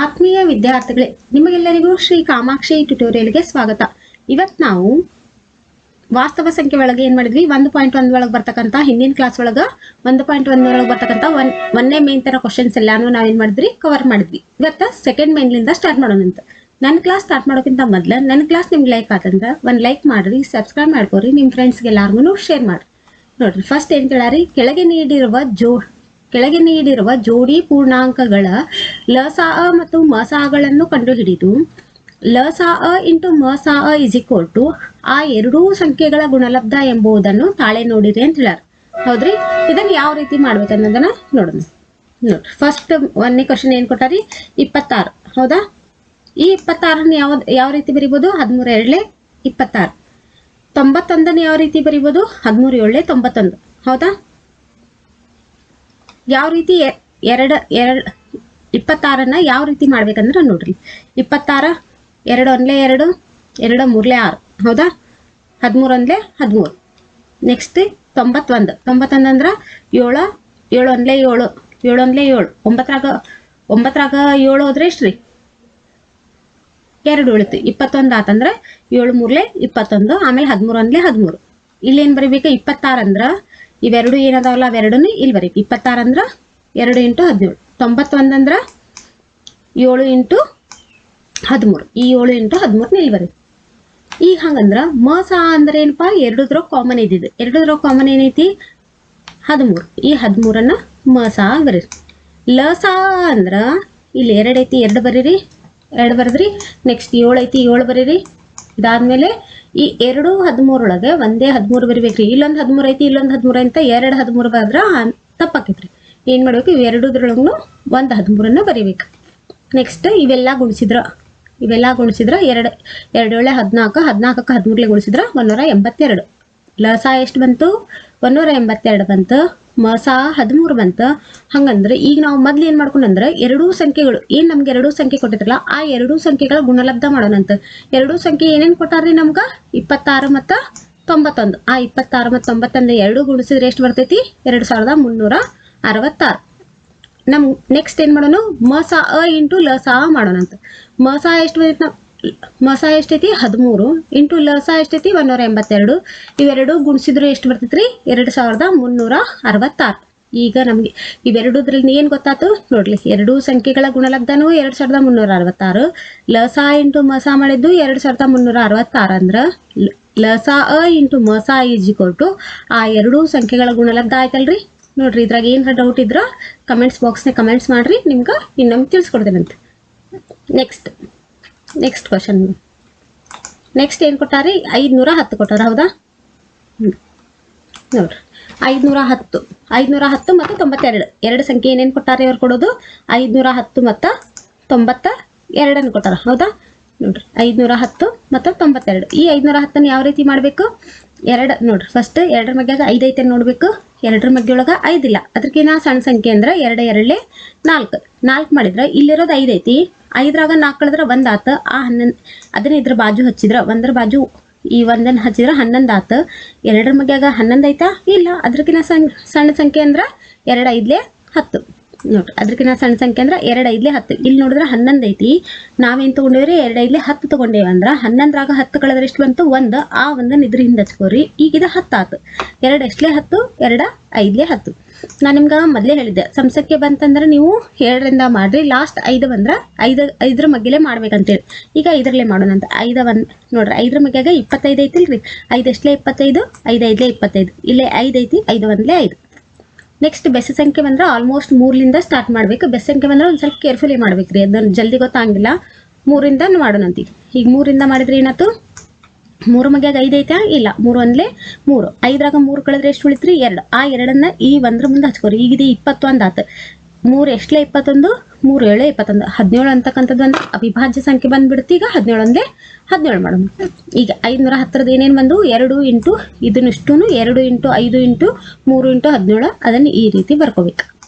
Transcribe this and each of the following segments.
ಆತ್ಮೀಯ ವಿದ್ಯಾರ್ಥಿಗಳೇ, ನಿಮಗೆಲ್ಲರಿಗೂ ಶ್ರೀ ಕಾಮಾಕ್ಷಿ ಟ್ಯುಟೋರಿಯಲ್ಗೆ ಸ್ವಾಗತ. ಇವತ್ ನಾವು ವಾಸ್ತವ ಸಂಖ್ಯೆ ಒಳಗೆ ಏನ್ ಮಾಡಿದ್ವಿ? ಒಂದು ಪಾಯಿಂಟ್ ಒಂದ್ ಒಳಗೆ ಬರ್ತಕ್ಕಂತ ಹಿಂದಿನ ಕ್ಲಾಸ್ ಒಳಗ ಒಂದು ಪಾಯಿಂಟ್ ಒಂದ್ ಒಳಗೆ ಬರ್ತಕ್ಕಂತ ಒನ್, ಒಂದೇ ಮೇನ್ ತರ ಕ್ವಶನ್ಸ್ ಎಲ್ಲಾನು ನಾವೇನ್ ಮಾಡಿದ್ವಿ? ಕವರ್ ಮಾಡಿದ್ವಿ. ಇವತ್ತ ಸೆಕೆಂಡ್ ಮೇನ್ಲಿಂದ ಸ್ಟಾರ್ಟ್ ಮಾಡೋಣ ಅಂತ. ನನ್ನ ಕ್ಲಾಸ್ ಸ್ಟಾರ್ಟ್ ಮಾಡೋಕ್ಕಿಂತ ಮೊದ್ಲ ನನ್ನ ಕ್ಲಾಸ್ ನಿಮ್ಗೆ ಲೈಕ್ ಆತಂದ್ರ ಒಂದ್ ಲೈಕ್ ಮಾಡ್ರಿ ಸಬ್ಸ್ಕ್ರೈಬ್ ಮಾಡ್ಕೋರಿ, ನಿಮ್ ಫ್ರೆಂಡ್ಸ್ಗೆ ಎಲ್ಲಾರ್ಗು ಶೇರ್ ಮಾಡ್ರಿ. ನೋಡ್ರಿ ಫಸ್ಟ್ ಏನ್ ಕೇಳಾರಿ? ಕೆಳಗೆ ನೀಡಿರುವ ಜೋ ಕೆಳಗೆ ನೀಡಿರುವ ಜೋಡಿ ಪೂರ್ಣಾಂಕಗಳ ಲಸಾ ಮತ್ತು ಮಸಾಗಳನ್ನು ಕಂಡುಹಿಡಿದು ಲಸಾ ಇಂಟು ಮಸಾ ಇಸ್ ಈಕ್ವಲ್ ಟು ಆ ಎರಡೂ ಸಂಖ್ಯೆಗಳ ಗುಣಲಬ್ಧ ಎಂಬುದನ್ನು ತಾಳೆ ನೋಡಿರಿ ಅಂತ ಹೇಳ್ಯಾರ. ಹೌದ್ರಿ? ಇದನ್ನ ಯಾವ ರೀತಿ ಮಾಡ್ಬೇಕನ್ನೋದನ್ನ ನೋಡೋಣ. ನೋಡ್ರಿ ಫಸ್ಟ್ ಒಂದನೇ ಕ್ವಶನ್ ಏನ್ ಕೊಟ್ಟಾರಿ? ಇಪ್ಪತ್ತಾರು. ಹೌದಾ? ಈ ಇಪ್ಪತ್ತಾರನ್ನ ಯಾವ ಯಾವ ರೀತಿ ಬರಿಬೋದು? ಹದಿಮೂರು ಎರಡ್ಲೆ ಇಪ್ಪತ್ತಾರು. ತೊಂಬತ್ತೊಂದನ್ನ ಯಾವ ರೀತಿ ಬರಿಬೋದು? ಹದಿಮೂರು ಏಳ್ಲೆ ತೊಂಬತ್ತೊಂದು. ಹೌದಾ? ಯಾವ ರೀತಿ ಎರಡು, ಎರಡ್, ಇಪ್ಪತ್ತಾರನ್ನ ಯಾವ ರೀತಿ ಮಾಡ್ಬೇಕಂದ್ರ ನೋಡ್ರಿ. ಇಪ್ಪತ್ತಾರ, ಎರಡು ಒಂದ್ಲೆ ಎರಡು ಎರಡು ಮೂರ್ಲೆ ಆರು. ಹೌದಾ? ಹದಿಮೂರು ಒಂದ್ಲೆ ಹದಿಮೂರು. ನೆಕ್ಸ್ಟ್ ತೊಂಬತ್ತೊಂದು. ತೊಂಬತ್ತೊಂದು ಅಂದ್ರೆ ಏಳು ಏಳು ಒಂದ್ಲೆ ಏಳು ಏಳು ಒಂದ್ಲೆ ಏಳು. ಒಂಬತ್ತರಾಗ ಒಂಬತ್ತರಾಗ ಏಳು ಹೋದ್ರೆ ಎಷ್ಟ್ರಿ? ಎರಡು ಉಳಿತು. ಇಪ್ಪತ್ತೊಂದು ಆತಂದ್ರ ಏಳು ಮೂರ್ಲೆ ಇಪ್ಪತ್ತೊಂದು, ಆಮೇಲೆ ಹದಿಮೂರು ಒಂದ್ಲೆ ಹದಿಮೂರು. ಇಲ್ಲೇನ್ ಬರೀಬೇಕು? ಇಪ್ಪತ್ತಾರು ಅಂದ್ರ ಇವೆರಡು ಏನದಾವಲ್ಲ? ಅವೆರಡನ್ನು ಇಲ್ಲಿ ಬರೀ ಇಪ್ಪತ್ತಾರು ಅಂದ್ರೆ ಎರಡು ಇಂಟು ಹದಿನೇಳು. ತೊಂಬತ್ತೊಂದು ಅಂದ್ರ ಏಳು ಇಂಟು ಹದಿಮೂರು. ಈ ಏಳು ಇಂಟು ಹದಿಮೂರನ್ನ ಇಲ್ಲಿ ಬರೀ ಈಗ ಹಂಗಂದ್ರ ಮ ಸ ಅಂದ್ರೆ ಏನಪ್ಪಾ? ಎರಡುದ್ರ ಕಾಮನ್ ಇದ್ದಿದ್ದು. ಎರಡುದ್ರ ಕಾಮನ್ ಏನೈತಿ? ಹದಿಮೂರು. ಈ ಹದಿಮೂರನ್ನ ಮ ಸ ಬರೀರಿ ಲ ಸ ಅಂದ್ರ ಇಲ್ಲಿ ಎರಡೈತಿ. ಎರಡು ಬರೀರಿ. ಎರಡು ಬರದ್ರಿ. ನೆಕ್ಸ್ಟ್ ಏಳು ಐತಿ ಏಳು ಬರೀರಿ. ಇದಾದ್ಮೇಲೆ ಈ ಎರಡು ಹದಿಮೂರೊಳಗೆ ಒಂದೇ ಹದಿಮೂರು ಬರಿಬೇಕ್ರಿ ಇಲ್ಲೊಂದು ಹದಿಮೂರು ಐತಿ, ಇಲ್ಲೊಂದು ಹದಿಮೂರು ಅಂತ ಎರಡು ಹದಿಮೂರು ಬಾದ್ರ ತಪ್ಪಾಕೈತ್ರಿ. ಏನ್ ಮಾಡ್ಬೇಕು? ಇವೆರಡುದ್ರೊಳಗು ಒಂದ್ ಹದಿಮೂರನ್ನ ಬರಿಬೇಕು. ನೆಕ್ಸ್ಟ್ ಇವೆಲ್ಲ ಗುಣಿಸಿದ್ರ. ಇವೆಲ್ಲ ಗುಣಿಸಿದ್ರ ಎರಡು ಎರಡು ಒಳ್ಳೆ ಹದಿನಾಲ್ಕು, ಹದಿನಾಲ್ಕಕ್ಕೆ ಹದಿಮೂರಲೆ ಗುಣಿಸಿದ್ರ ಒಂದೂರ ಎಂಬತ್ತೆರಡು. ಲಸ ಎಷ್ಟು ಬಂತು? ಒಂದೂರ ಎಂಬತ್ತೆರಡು ಬಂತು. ಮಸ ಹದಿಮೂರು ಬಂತ. ಹಂಗಂದ್ರೆ ಈಗ ನಾವು ಮೊದ್ಲು ಏನ್ ಮಾಡ್ಕೊಂಡಂದ್ರೆ ಎರಡೂ ಸಂಖ್ಯೆಗಳು, ಏನ್ ನಮ್ಗೆ ಎರಡೂ ಸಂಖ್ಯೆ ಕೊಟ್ಟಿದ್ರಲ್ಲ, ಆ ಎರಡೂ ಸಂಖ್ಯೆಗಳ ಗುಣಲಬ್ಧ ಮಾಡೋಣಂತ. ಎರಡೂ ಸಂಖ್ಯೆ ಏನೇನ್ ಕೊಟ್ಟಾರ್ರಿ ನಮ್ಗ? ಇಪ್ಪತ್ತಾರು ಮತ್ತ ತೊಂಬತ್ತೊಂದು. ಆ ಇಪ್ಪತ್ತಾರು ಮತ್ತ ತೊಂಬತ್ತೊಂದು ಎರಡು ಗುಣಿಸಿದ್ರೆ ಎಷ್ಟು ಬರ್ತೈತಿ? ಎರಡು ಸಾವಿರದ ಮುನ್ನೂರ ಅರವತ್ತಾರು. ನಮ್ ನೆಕ್ಸ್ಟ್ ಏನ್ ಮಾಡೋಣ? ಮಸ ಅ ಇಂಟು ಲ ಸ ಮಾಡೋಣಂತ. ಮ ಸ ಎಷ್ಟು ಬರ್ತೈತಿ ಮಸ ಎಷ್ಟೈತಿ? ಹದಿಮೂರು. ಇಂಟು ಲಸ ಎಷ್ಟೈತಿ? ಒಂದೂರ ಎಂಬತ್ತೆರಡು. ಇವೆರಡು ಗುಣಿಸಿದ್ರು ಎಷ್ಟು ಬರ್ತೈತ್ರಿ? ಎರಡು ಸಾವಿರದ ಮುನ್ನೂರ ಅರವತ್ತಾರು. ಈಗ ನಮ್ಗೆ ಇವೆರಡುದ್ರಲ್ಲಿ ಏನ್ ಗೊತ್ತಾತು? ನೋಡ್ಲಿ. ಎರಡು ಸಂಖ್ಯೆಗಳ ಗುಣಲಬ್ಧನೂ ಎರಡ್ ಸಾವಿರದ ಮುನ್ನೂರ ಅರವತ್ತಾರು. ಲಸ ಇಂಟು ಮಸ ಮಾಡಿದ್ದು ಎರಡ್ ಸಾವಿರದ ಮುನ್ನೂರ ಅರವತ್ತಾರು ಅಂದ್ರ ಲಸ ಅ ಇಂಟು ಮಸ ಈಸ್ ಕೊಟ್ಟು ಆ ಎರಡು ಸಂಖ್ಯೆಗಳ ಗುಣಲಬ್ಧ ಆಯ್ತಲ್ರಿ? ನೋಡ್ರಿ, ಇದ್ರಾಗ ಏನ್ರ ಡೌಟ್ ಇದ್ರ ಕಮೆಂಟ್ಸ್ ಬಾಕ್ಸ್ನ ಕಮೆಂಟ್ಸ್ ಮಾಡ್ರಿ, ನಿಮ್ಗೆ ಇನ್ನೊಮ್ಮೆ ತಿಳಿಸ್ಕೊಡ್ತೇನಂತೆ. ನೆಕ್ಸ್ಟ್. ನೆಕ್ಸ್ಟ್ ಕ್ವಶನ್ ನೆಕ್ಸ್ಟ್ ಏನು ಕೊಟ್ಟಾರಿ? ಐದುನೂರ ಹತ್ತು ಕೊಟ್ಟಾರ ಹೌದಾ. ನೋಡ್ರಿ. ಐದುನೂರ ಹತ್ತು ಐದುನೂರ ಹತ್ತು ಮತ್ತು ತೊಂಬತ್ತೆರಡು. ಎರಡು ಸಂಖ್ಯೆ ಏನೇನು ಕೊಟ್ಟಾರೆ ಇವ್ರು ಕೊಡೋದು? ಐದುನೂರ ಹತ್ತು ಮತ್ತು ತೊಂಬತ್ತ ಎರಡನ್ನು ಕೊಟ್ಟಾರ, ಹೌದಾ? ನೋಡ್ರಿ. ಐದುನೂರ ಹತ್ತು ಮತ್ತು ತೊಂಬತ್ತೆರಡು. ಈ ಐದುನೂರ ಹತ್ತನ್ನು ಯಾವ ರೀತಿ ಮಾಡಬೇಕು? ಎರಡು ನೋಡ್ರಿ ಫಸ್ಟ್ ಎರಡರ ಮಗ್ಯಾಗ ಐದು ಐತೆ ನೋಡ್ಬೇಕು. ಎರಡರ ಮಗ್ಯೊಳಗೆ ಐದಿಲ್ಲ ಅದಕ್ಕಿನ್ನ ಸಣ್ಣ ಸಂಖ್ಯೆ ಅಂದ್ರೆ ಎರಡು, ಎರಡಲೆ ನಾಲ್ಕು. ನಾಲ್ಕು ಮಾಡಿದ್ರೆ ಇಲ್ಲಿರೋದು ಐದು ಐತಿ. ಐದ್ರಾಗ ನಾಲ್ಕು ಕಳೆದ್ರೆ ಒಂದು ಆತ. ಆ ಹನ್ನೊಂದು ಅದನ್ನ ಇದ್ರ ಬಾಜು ಹಚ್ಚಿದ್ರೆ. ಒಂದರ ಬಾಜು ಈ ಒಂದನ್ನು ಹಚ್ಚಿದ್ರೆ ಹನ್ನೊಂದು ಆತ. ಎರಡರ ಮಗ್ಯಾಗ ಹನ್ನೊಂದು ಐತಾ? ಇಲ್ಲ. ಅದಕ್ಕಿನ್ನ ಸಣ್ಣ ಸಣ್ಣ ಸಂಖ್ಯೆ ಅಂದ್ರೆ ಎರಡು ಐದ್ಲೆ ಹತ್ತು. ನೋಡ್ರಿ ಅದಕ್ಕಿಂತ ಸಣ್ಣ ಸಂಖ್ಯೆ ಅಂದ್ರೆ ಎರಡು ಐದ್ಲೆ ಹತ್ತು. ಇಲ್ಲಿ ನೋಡಿದ್ರೆ ಹನ್ನೊಂದು ಐತಿ ನಾವೇನ್ ತೊಗೊಂಡೇವ್ರಿ? ಎರಡು ಐದ್ಲೆ ಹತ್ತು ತಗೊಂಡೇವಿ ಅಂದ್ರ ಹನ್ನೊಂದರಾಗ ಹತ್ತು ಕಳೆದ್ರೆ ಎಷ್ಟು ಬಂತು? ಒಂದು. ಆ ಒಂದ್ ಇದ್ರ ಹಿಂದೆ ಹಚ್ಕೋರಿ. ಈಗ ಇದು ಹತ್ತು ಆತು. ಎರಡು ಎಷ್ಟಲೇ ಹತ್ತು? ಎರಡ ಐದ್ಲೆ ಹತ್ತು. ನಾನು ನಿಮ್ಗೆ ಮೊದಲೇ ಹೇಳಿದ್ದೆ, ಸಂಸಕ್ಕೆ ಬಂತಂದ್ರೆ ನೀವು ಎರಡರಿಂದ ಮಾಡ್ರಿ. ಲಾಸ್ಟ್ ಐದು ಬಂದ್ರ ಐದು, ಐದ್ರ ಮಗ್ಗೆಲೆ ಮಾಡ್ಬೇಕಂತೇಳಿ. ಈಗ ಐದರಲ್ಲೇ ಮಾಡೋಣ ಅಂತ. ಐದ ಒಂದ್, ನೋಡ್ರಿ, ಐದ್ರ ಮಗ್ಗಾಗ ಇಪ್ಪತ್ತೈದು ಐತಿಲ್ರಿ. ಐದು ಎಷ್ಟಲೇ ಇಪ್ಪತ್ತೈದು? ಐದು ಐದ್ಲೆ ಇಪ್ಪತ್ತೈದು. ಇಲ್ಲೇ ಐದು ಐತಿ, ಐದು ಒಂದ್ಲೆ ಐದು. ನೆಕ್ಸ್ಟ್ ಬೆಸ ಸಂಖ್ಯೆ ಬಂದ್ರೆ ಆಲ್ಮೋಸ್ಟ್ ಮೂರ್ಲಿಂದ ಸ್ಟಾರ್ಟ್ ಮಾಡ್ಬೇಕು. ಬೆಸ ಸಂಖ್ಯೆ ಬಂದ್ರೆ ಒಂದ್ ಸ್ವಲ್ಪ ಕೇರ್ಫುಲಿ ಮಾಡ್ಬೇಕ್ರಿ. ಅದನ್ನ ಜಲ್ದಿ ಗೊತ್ತಾಗಿಲ್ಲ ಮೂರಿಂದ ಮಾಡೋಣಂತ ಈಗ ಈಗ ಮೂರಿಂದ ಮಾಡಿದ್ರೆ ಏನಾಯ್ತು? ಮೂರು ಮಗ್ಯಾಗ ಐದು ಐತಾ? ಇಲ್ಲ, ಮೂರು ಒಂದ್ಲೆ ಮೂರು. ಐದ್ರಾಗ ಮೂರು ಕಳೆದ್ರೆ ಎಷ್ಟು ಉಳಿತ್ರಿ? ಎರಡು. ಆ ಎರಡನ್ನ ಈ ಒಂದ್ರ ಮುಂದೆ ಹಚ್ಕೋರಿ. ಈಗ ಇದು ಇಪ್ಪತ್ತೊಂದು ಆತು. ಮೂರು ಎಷ್ಟಲೇ ಇಪ್ಪತ್ತೊಂದು? ಮೂರು ಏಳು ಇಪ್ಪತ್ತೊಂದು, ಹದಿನೇಳು ಅಂತಕ್ಕಂಥದ್ದು ಒಂದು ಅವಿಭಾಜ್ಯ ಸಂಖ್ಯೆ ಬಂದ್ಬಿಡುತ್ತೆ. ಈಗ ಹದಿನೇಳು ಅಂದರೆ ಹದಿನೇಳು ಮಾಡೋಣ. ಈಗ ಐದುನೂರ ಹತ್ತಿರದ ಏನೇನು ಬಂದು ಎರಡು ಇಂಟು ಇದನ್ನಿಷ್ಟು ಎರಡು ಇಂಟು, ಐದು ಇಂಟು, ಮೂರು ಇಂಟು, ಹದಿನೇಳು. ಅದನ್ನು ಈ ರೀತಿ ಬರ್ಕೋಬೇಕು.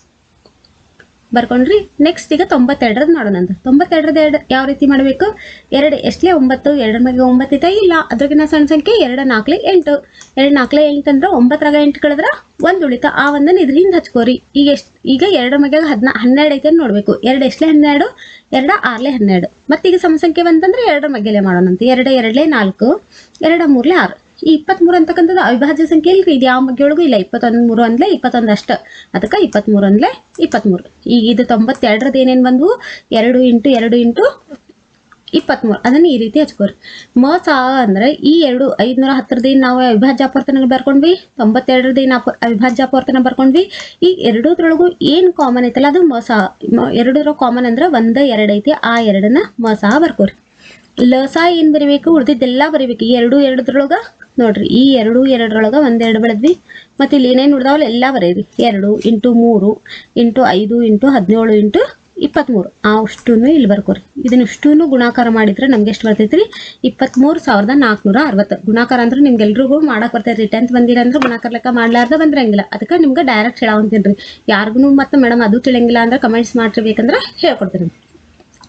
ಬರ್ಕೊಂಡ್ರಿ. ನೆಕ್ಸ್ಟ್ ಈಗ ತೊಂಬತ್ತೆರಡರದ್ದು ಮಾಡೋಣ ಅಂತ. ತೊಂಬತ್ತೆರಡರದ್ದು ಎರಡು ಯಾವ ರೀತಿ ಮಾಡಬೇಕು? ಎರಡು ಎಷ್ಟಲೇ ಒಂಬತ್ತು ಎರಡರ ಮ್ಯಾಗೆ ಒಂಬತ್ತು ಇಲ್ಲ ಅದ್ರಾಗಿನ ಸಣ್ಣ ಸಂಖ್ಯೆ ಎರಡು ನಾಲ್ಕಲೆ ಎಂಟು. ಎರಡು ನಾಲ್ಕಲೆ ಎಂಟು ಅಂದ್ರೆ ಒಂಬತ್ತರಾಗ ಎಂಟು ಕಳೆದ್ರೆ ಒಂದು ಉಳಿತ. ಆ ಒಂದನ್ನು ಇದ್ರಿಂದ ಹಚ್ಕೋರಿ. ಈಗ ಎಷ್ಟು, ಈಗ ಎರಡು ಮಗ್ಯಾಗ ಹದಿನಾ, ಹನ್ನೆರಡು ಐತೆ ನೋಡಬೇಕು. ಎರಡು ಎಷ್ಟಲೇ ಹನ್ನೆರಡು? ಎರಡು ಆರ್ಲೆ ಹನ್ನೆರಡು. ಮತ್ತೀಗ ಸಮಸಂಖ್ಯೆ ಸಮ ಸಂಖ್ಯೆ ಬಂತಂದ್ರೆ ಎರಡರ ಮಗ್ಗೆಲೆ ಮಾಡೋಣ ಅಂತ ಎರಡು ಎರಡಲೆ ನಾಲ್ಕು, ಎರಡು ಮೂರಲೆ ಆರು. ಈ ಇಪ್ಪತ್ಮೂರು ಅಂತಕ್ಕಂಥದ್ದು ಅವಿಭಾಜ್ಯ ಸಂಖ್ಯೆ ಇಲ್ರಿ ಇದು. ಯಾವ ಬಗ್ಗೆ ಒಳಗೂ ಇಲ್ಲ ಇಪ್ಪತ್ತೊಂದು ಮೂರು ಅಂದ್ಲೆ ಇಪ್ಪತ್ತೊಂದು ಅಷ್ಟು ಅದಕ್ಕೆ ಇಪ್ಪತ್ಮೂರು ಅಂದ್ಲೆ ಇಪ್ಪತ್ಮೂರು. ಈಗ ಇದು ತೊಂಬತ್ತೆರಡರದ್ದು ಏನೇನು ಬಂದವು? ಎರಡು ಇಂಟು ಎರಡು ಇಂಟು ಇಪ್ಪತ್ಮೂರು. ಅದನ್ನ ಈ ರೀತಿ ಹಚ್ಕೋರಿ. ಮ, ಸಾ ಅಂದ್ರೆ ಈ ಎರಡು ಐದ್ನೂರ ಹತ್ತರದಿಂದ ನಾವು ಅವಿಭಾಜ್ಯ ಅಪವರ್ತನ ಬರ್ಕೊಂಡ್ವಿ? ತೊಂಬತ್ತೆರಡರದಿಂದ ಅಪ ಅವಿಭಾಜ್ಯ ಅಪವರ್ತನ ಬರ್ಕೊಂಡ್ವಿ? ಈ ಎರಡೂದ್ರೊಳಗೂ ಏನ್ ಕಾಮನ್ ಐತಲ್ಲ, ಅದು ಮ, ಸಾ ಎರಡರ ಕಾಮನ್ ಅಂದ್ರೆ ಒಂದ, ಎರಡ್ ಐತಿ. ಆ ಎರಡನ್ನ ಮ, ಸಾ ಬರ್ಕೋರಿ. ಲಸ ಏನ್ ಬರಿಬೇಕು? ಉಳಿದಿದ್ದೆಲ್ಲ ಬರಿಬೇಕು. ಎರಡು ಎರಡರೊಳಗ ನೋಡ್ರಿ, ಈ ಎರಡು ಎರಡರೊಳಗೆ ಒಂದೆರಡು ಬೆಳೆದ್ವಿ. ಮತ್ತೆ ಇಲ್ಲಿ ಏನೇನು ಹಿಡ್ದಾವಲ್ಲ ಎಲ್ಲ ಬರೀರಿ ಎರಡು ಇಂಟು ಮೂರು ಇಂಟು ಐದು ಇಂಟು ಹದಿನೇಳು ಇಂಟು ಇಪ್ಪತ್ತ್ಮೂರು ಆ ಅಷ್ಟೂ ಇಲ್ಲಿ ಬರ್ಕೋರಿ. ಇದನ್ನಿಷ್ಟೂ ಗುಣಾಕಾರ ಮಾಡಿದ್ರೆ ನಮ್ಗೆ ಎಷ್ಟು ಬರ್ತೈತ್ರಿ? ಇಪ್ಪತ್ತ್ಮೂರು ಸಾವಿರದ ನಾಲ್ಕುನೂರ ಅರವತ್ತು. ಗುಣಾಕಾರ ಅಂದ್ರೆ ನಿಮ್ಗೆಲ್ರಿಗೂ ಬರ್ತೈತೆ ರೀ ಟೆಂತ್ ಬಂದಿಲ್ಲ ಅಂದ್ರೆ ಗುಣಾಕಾರ ಲೆಕ್ಕ ಮಾಡ್ಲಾರ್ದ ಬಂದಿರಂಗಿಲ್ಲ. ಅದಕ್ಕೆ ನಿಮ್ಗೆ ಡೈರೆಕ್ಟ್ ಹೇಳಾವಂತೀನಿ ಯಾರಿಗೂ ಮತ್ತೆ ಮೇಡಮ್ ಅದು ತಿಳಿಯಂಗಿಲ್ಲ ಅಂದ್ರೆ ಕಮೆಂಟ್ಸ್ ಮಾಡಿರ್ಬೇಕಂದ್ರೆ ಹೇಳ್ಕೊಡ್ತೀನಿ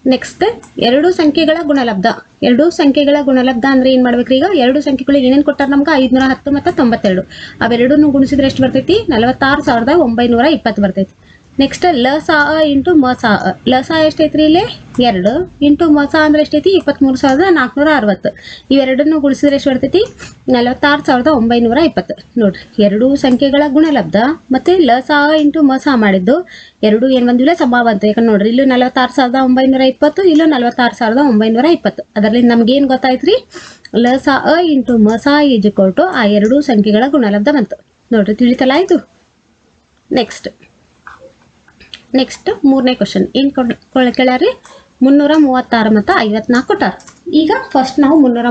ನೆಕ್ಸ್ಟ್ ಎರಡು ಸಂಖ್ಯೆಗಳ ಗುಣಲಬ್ಧ. ಎರಡು ಸಂಖ್ಯೆಗಳ ಗುಣಲಬ್ಧ ಅಂದ್ರೆ ಏನ್ ಮಾಡ್ಬೇಕ್ರಿ ಈಗ? ಎರಡು ಸಂಖ್ಯೆಗಳು ಏನೇನ್ ಕೊಟ್ಟಾರ ನಮ್ಗೆ? ಐದ್ನೂರ ಹತ್ತು ಮತ್ತು ತೊಂಬತ್ತೆರಡು. ಅವೆರಡನ್ನು ಗುಣಿಸಿದ್ರೆ ಎಷ್ಟು ಬರ್ತೈತಿ? ನಲವತ್ತಾರು ಸಾವಿರದ ಒಂಬೈನೂರ ಇಪ್ಪತ್ತು ಬರ್ತೈತಿ. ನೆಕ್ಸ್ಟ್ ಲಸ ಅ ಇಂಟು ಮಸ ಅ ಲಸ ಎಷ್ಟೈತ್ರಿ ಇಲ್ಲಿ? ಎರಡು. ಇಂಟು ಮ ಸಾ ಅಂದ್ರೆ ಎಷ್ಟೈತಿ? ಇಪ್ಪತ್ಮೂರು ಸಾವಿರದ ನಾಲ್ಕುನೂರ ಅರವತ್ತು. ಇವೆರಡನ್ನು ಗುಣಿಸಿದ್ರೆ ಎಷ್ಟು ಬರ್ತೈತಿ? ನಲವತ್ತಾರು ಸಾವಿರದ ಒಂಬೈನೂರ ಇಪ್ಪತ್ತು. ನೋಡ್ರಿ, ಎರಡು ಸಂಖ್ಯೆಗಳ ಗುಣಲಬ್ಧ. ಮತ್ತೆ ಲಸ ಅ ಇಂಟು ಮ ಸಾ ಮಾಡಿದ್ದು ಎರಡು ಏನು ಬಂದಿಲ್ಲ? ಸಂಭಾವ ಬಂತು ಯಾಕಂದ್ರೆ ನೋಡ್ರಿ, ಇಲ್ಲೂ ನಲವತ್ತಾರು ಸಾವಿರದ ಒಂಬೈನೂರ ಇಪ್ಪತ್ತು, ಇಲ್ಲೂ ನಲವತ್ತಾರು ಸಾವಿರದ ಒಂಬೈನೂರ ಇಪ್ಪತ್ತು. ಅದರಲ್ಲಿ ನಮ್ಗೇನು ಏನ್ ಗೊತ್ತಾಯ್ತ್ರಿ ಲ ಸಾ ಅ ಇಂಟು ಮಸ ಈಜ್ ಟು ಆ ಎರಡು ಸಂಖ್ಯೆಗಳ ಗುಣಲಬ್ಧ ಬಂತು. ನೋಡ್ರಿ ತಿಳಿತಲ್ಲ ಆಯಿತು ನೆಕ್ಸ್ಟ್ ನೆಕ್ಸ್ಟ್ ಮೂರನೇ ಕ್ವಶನ್ ಏನ್ ಕೊಡ್ ಕೇಳ್ಯಾರಿ ಮುನ್ನೂರ ಮೂವತ್ತಾರು ಮತ್ತು ಐವತ್ನಾಲ್ಕು ಕೊಟ್ಟಾರ ಈಗ ಫಸ್ಟ್ ನಾವು ಮುನ್ನೂರ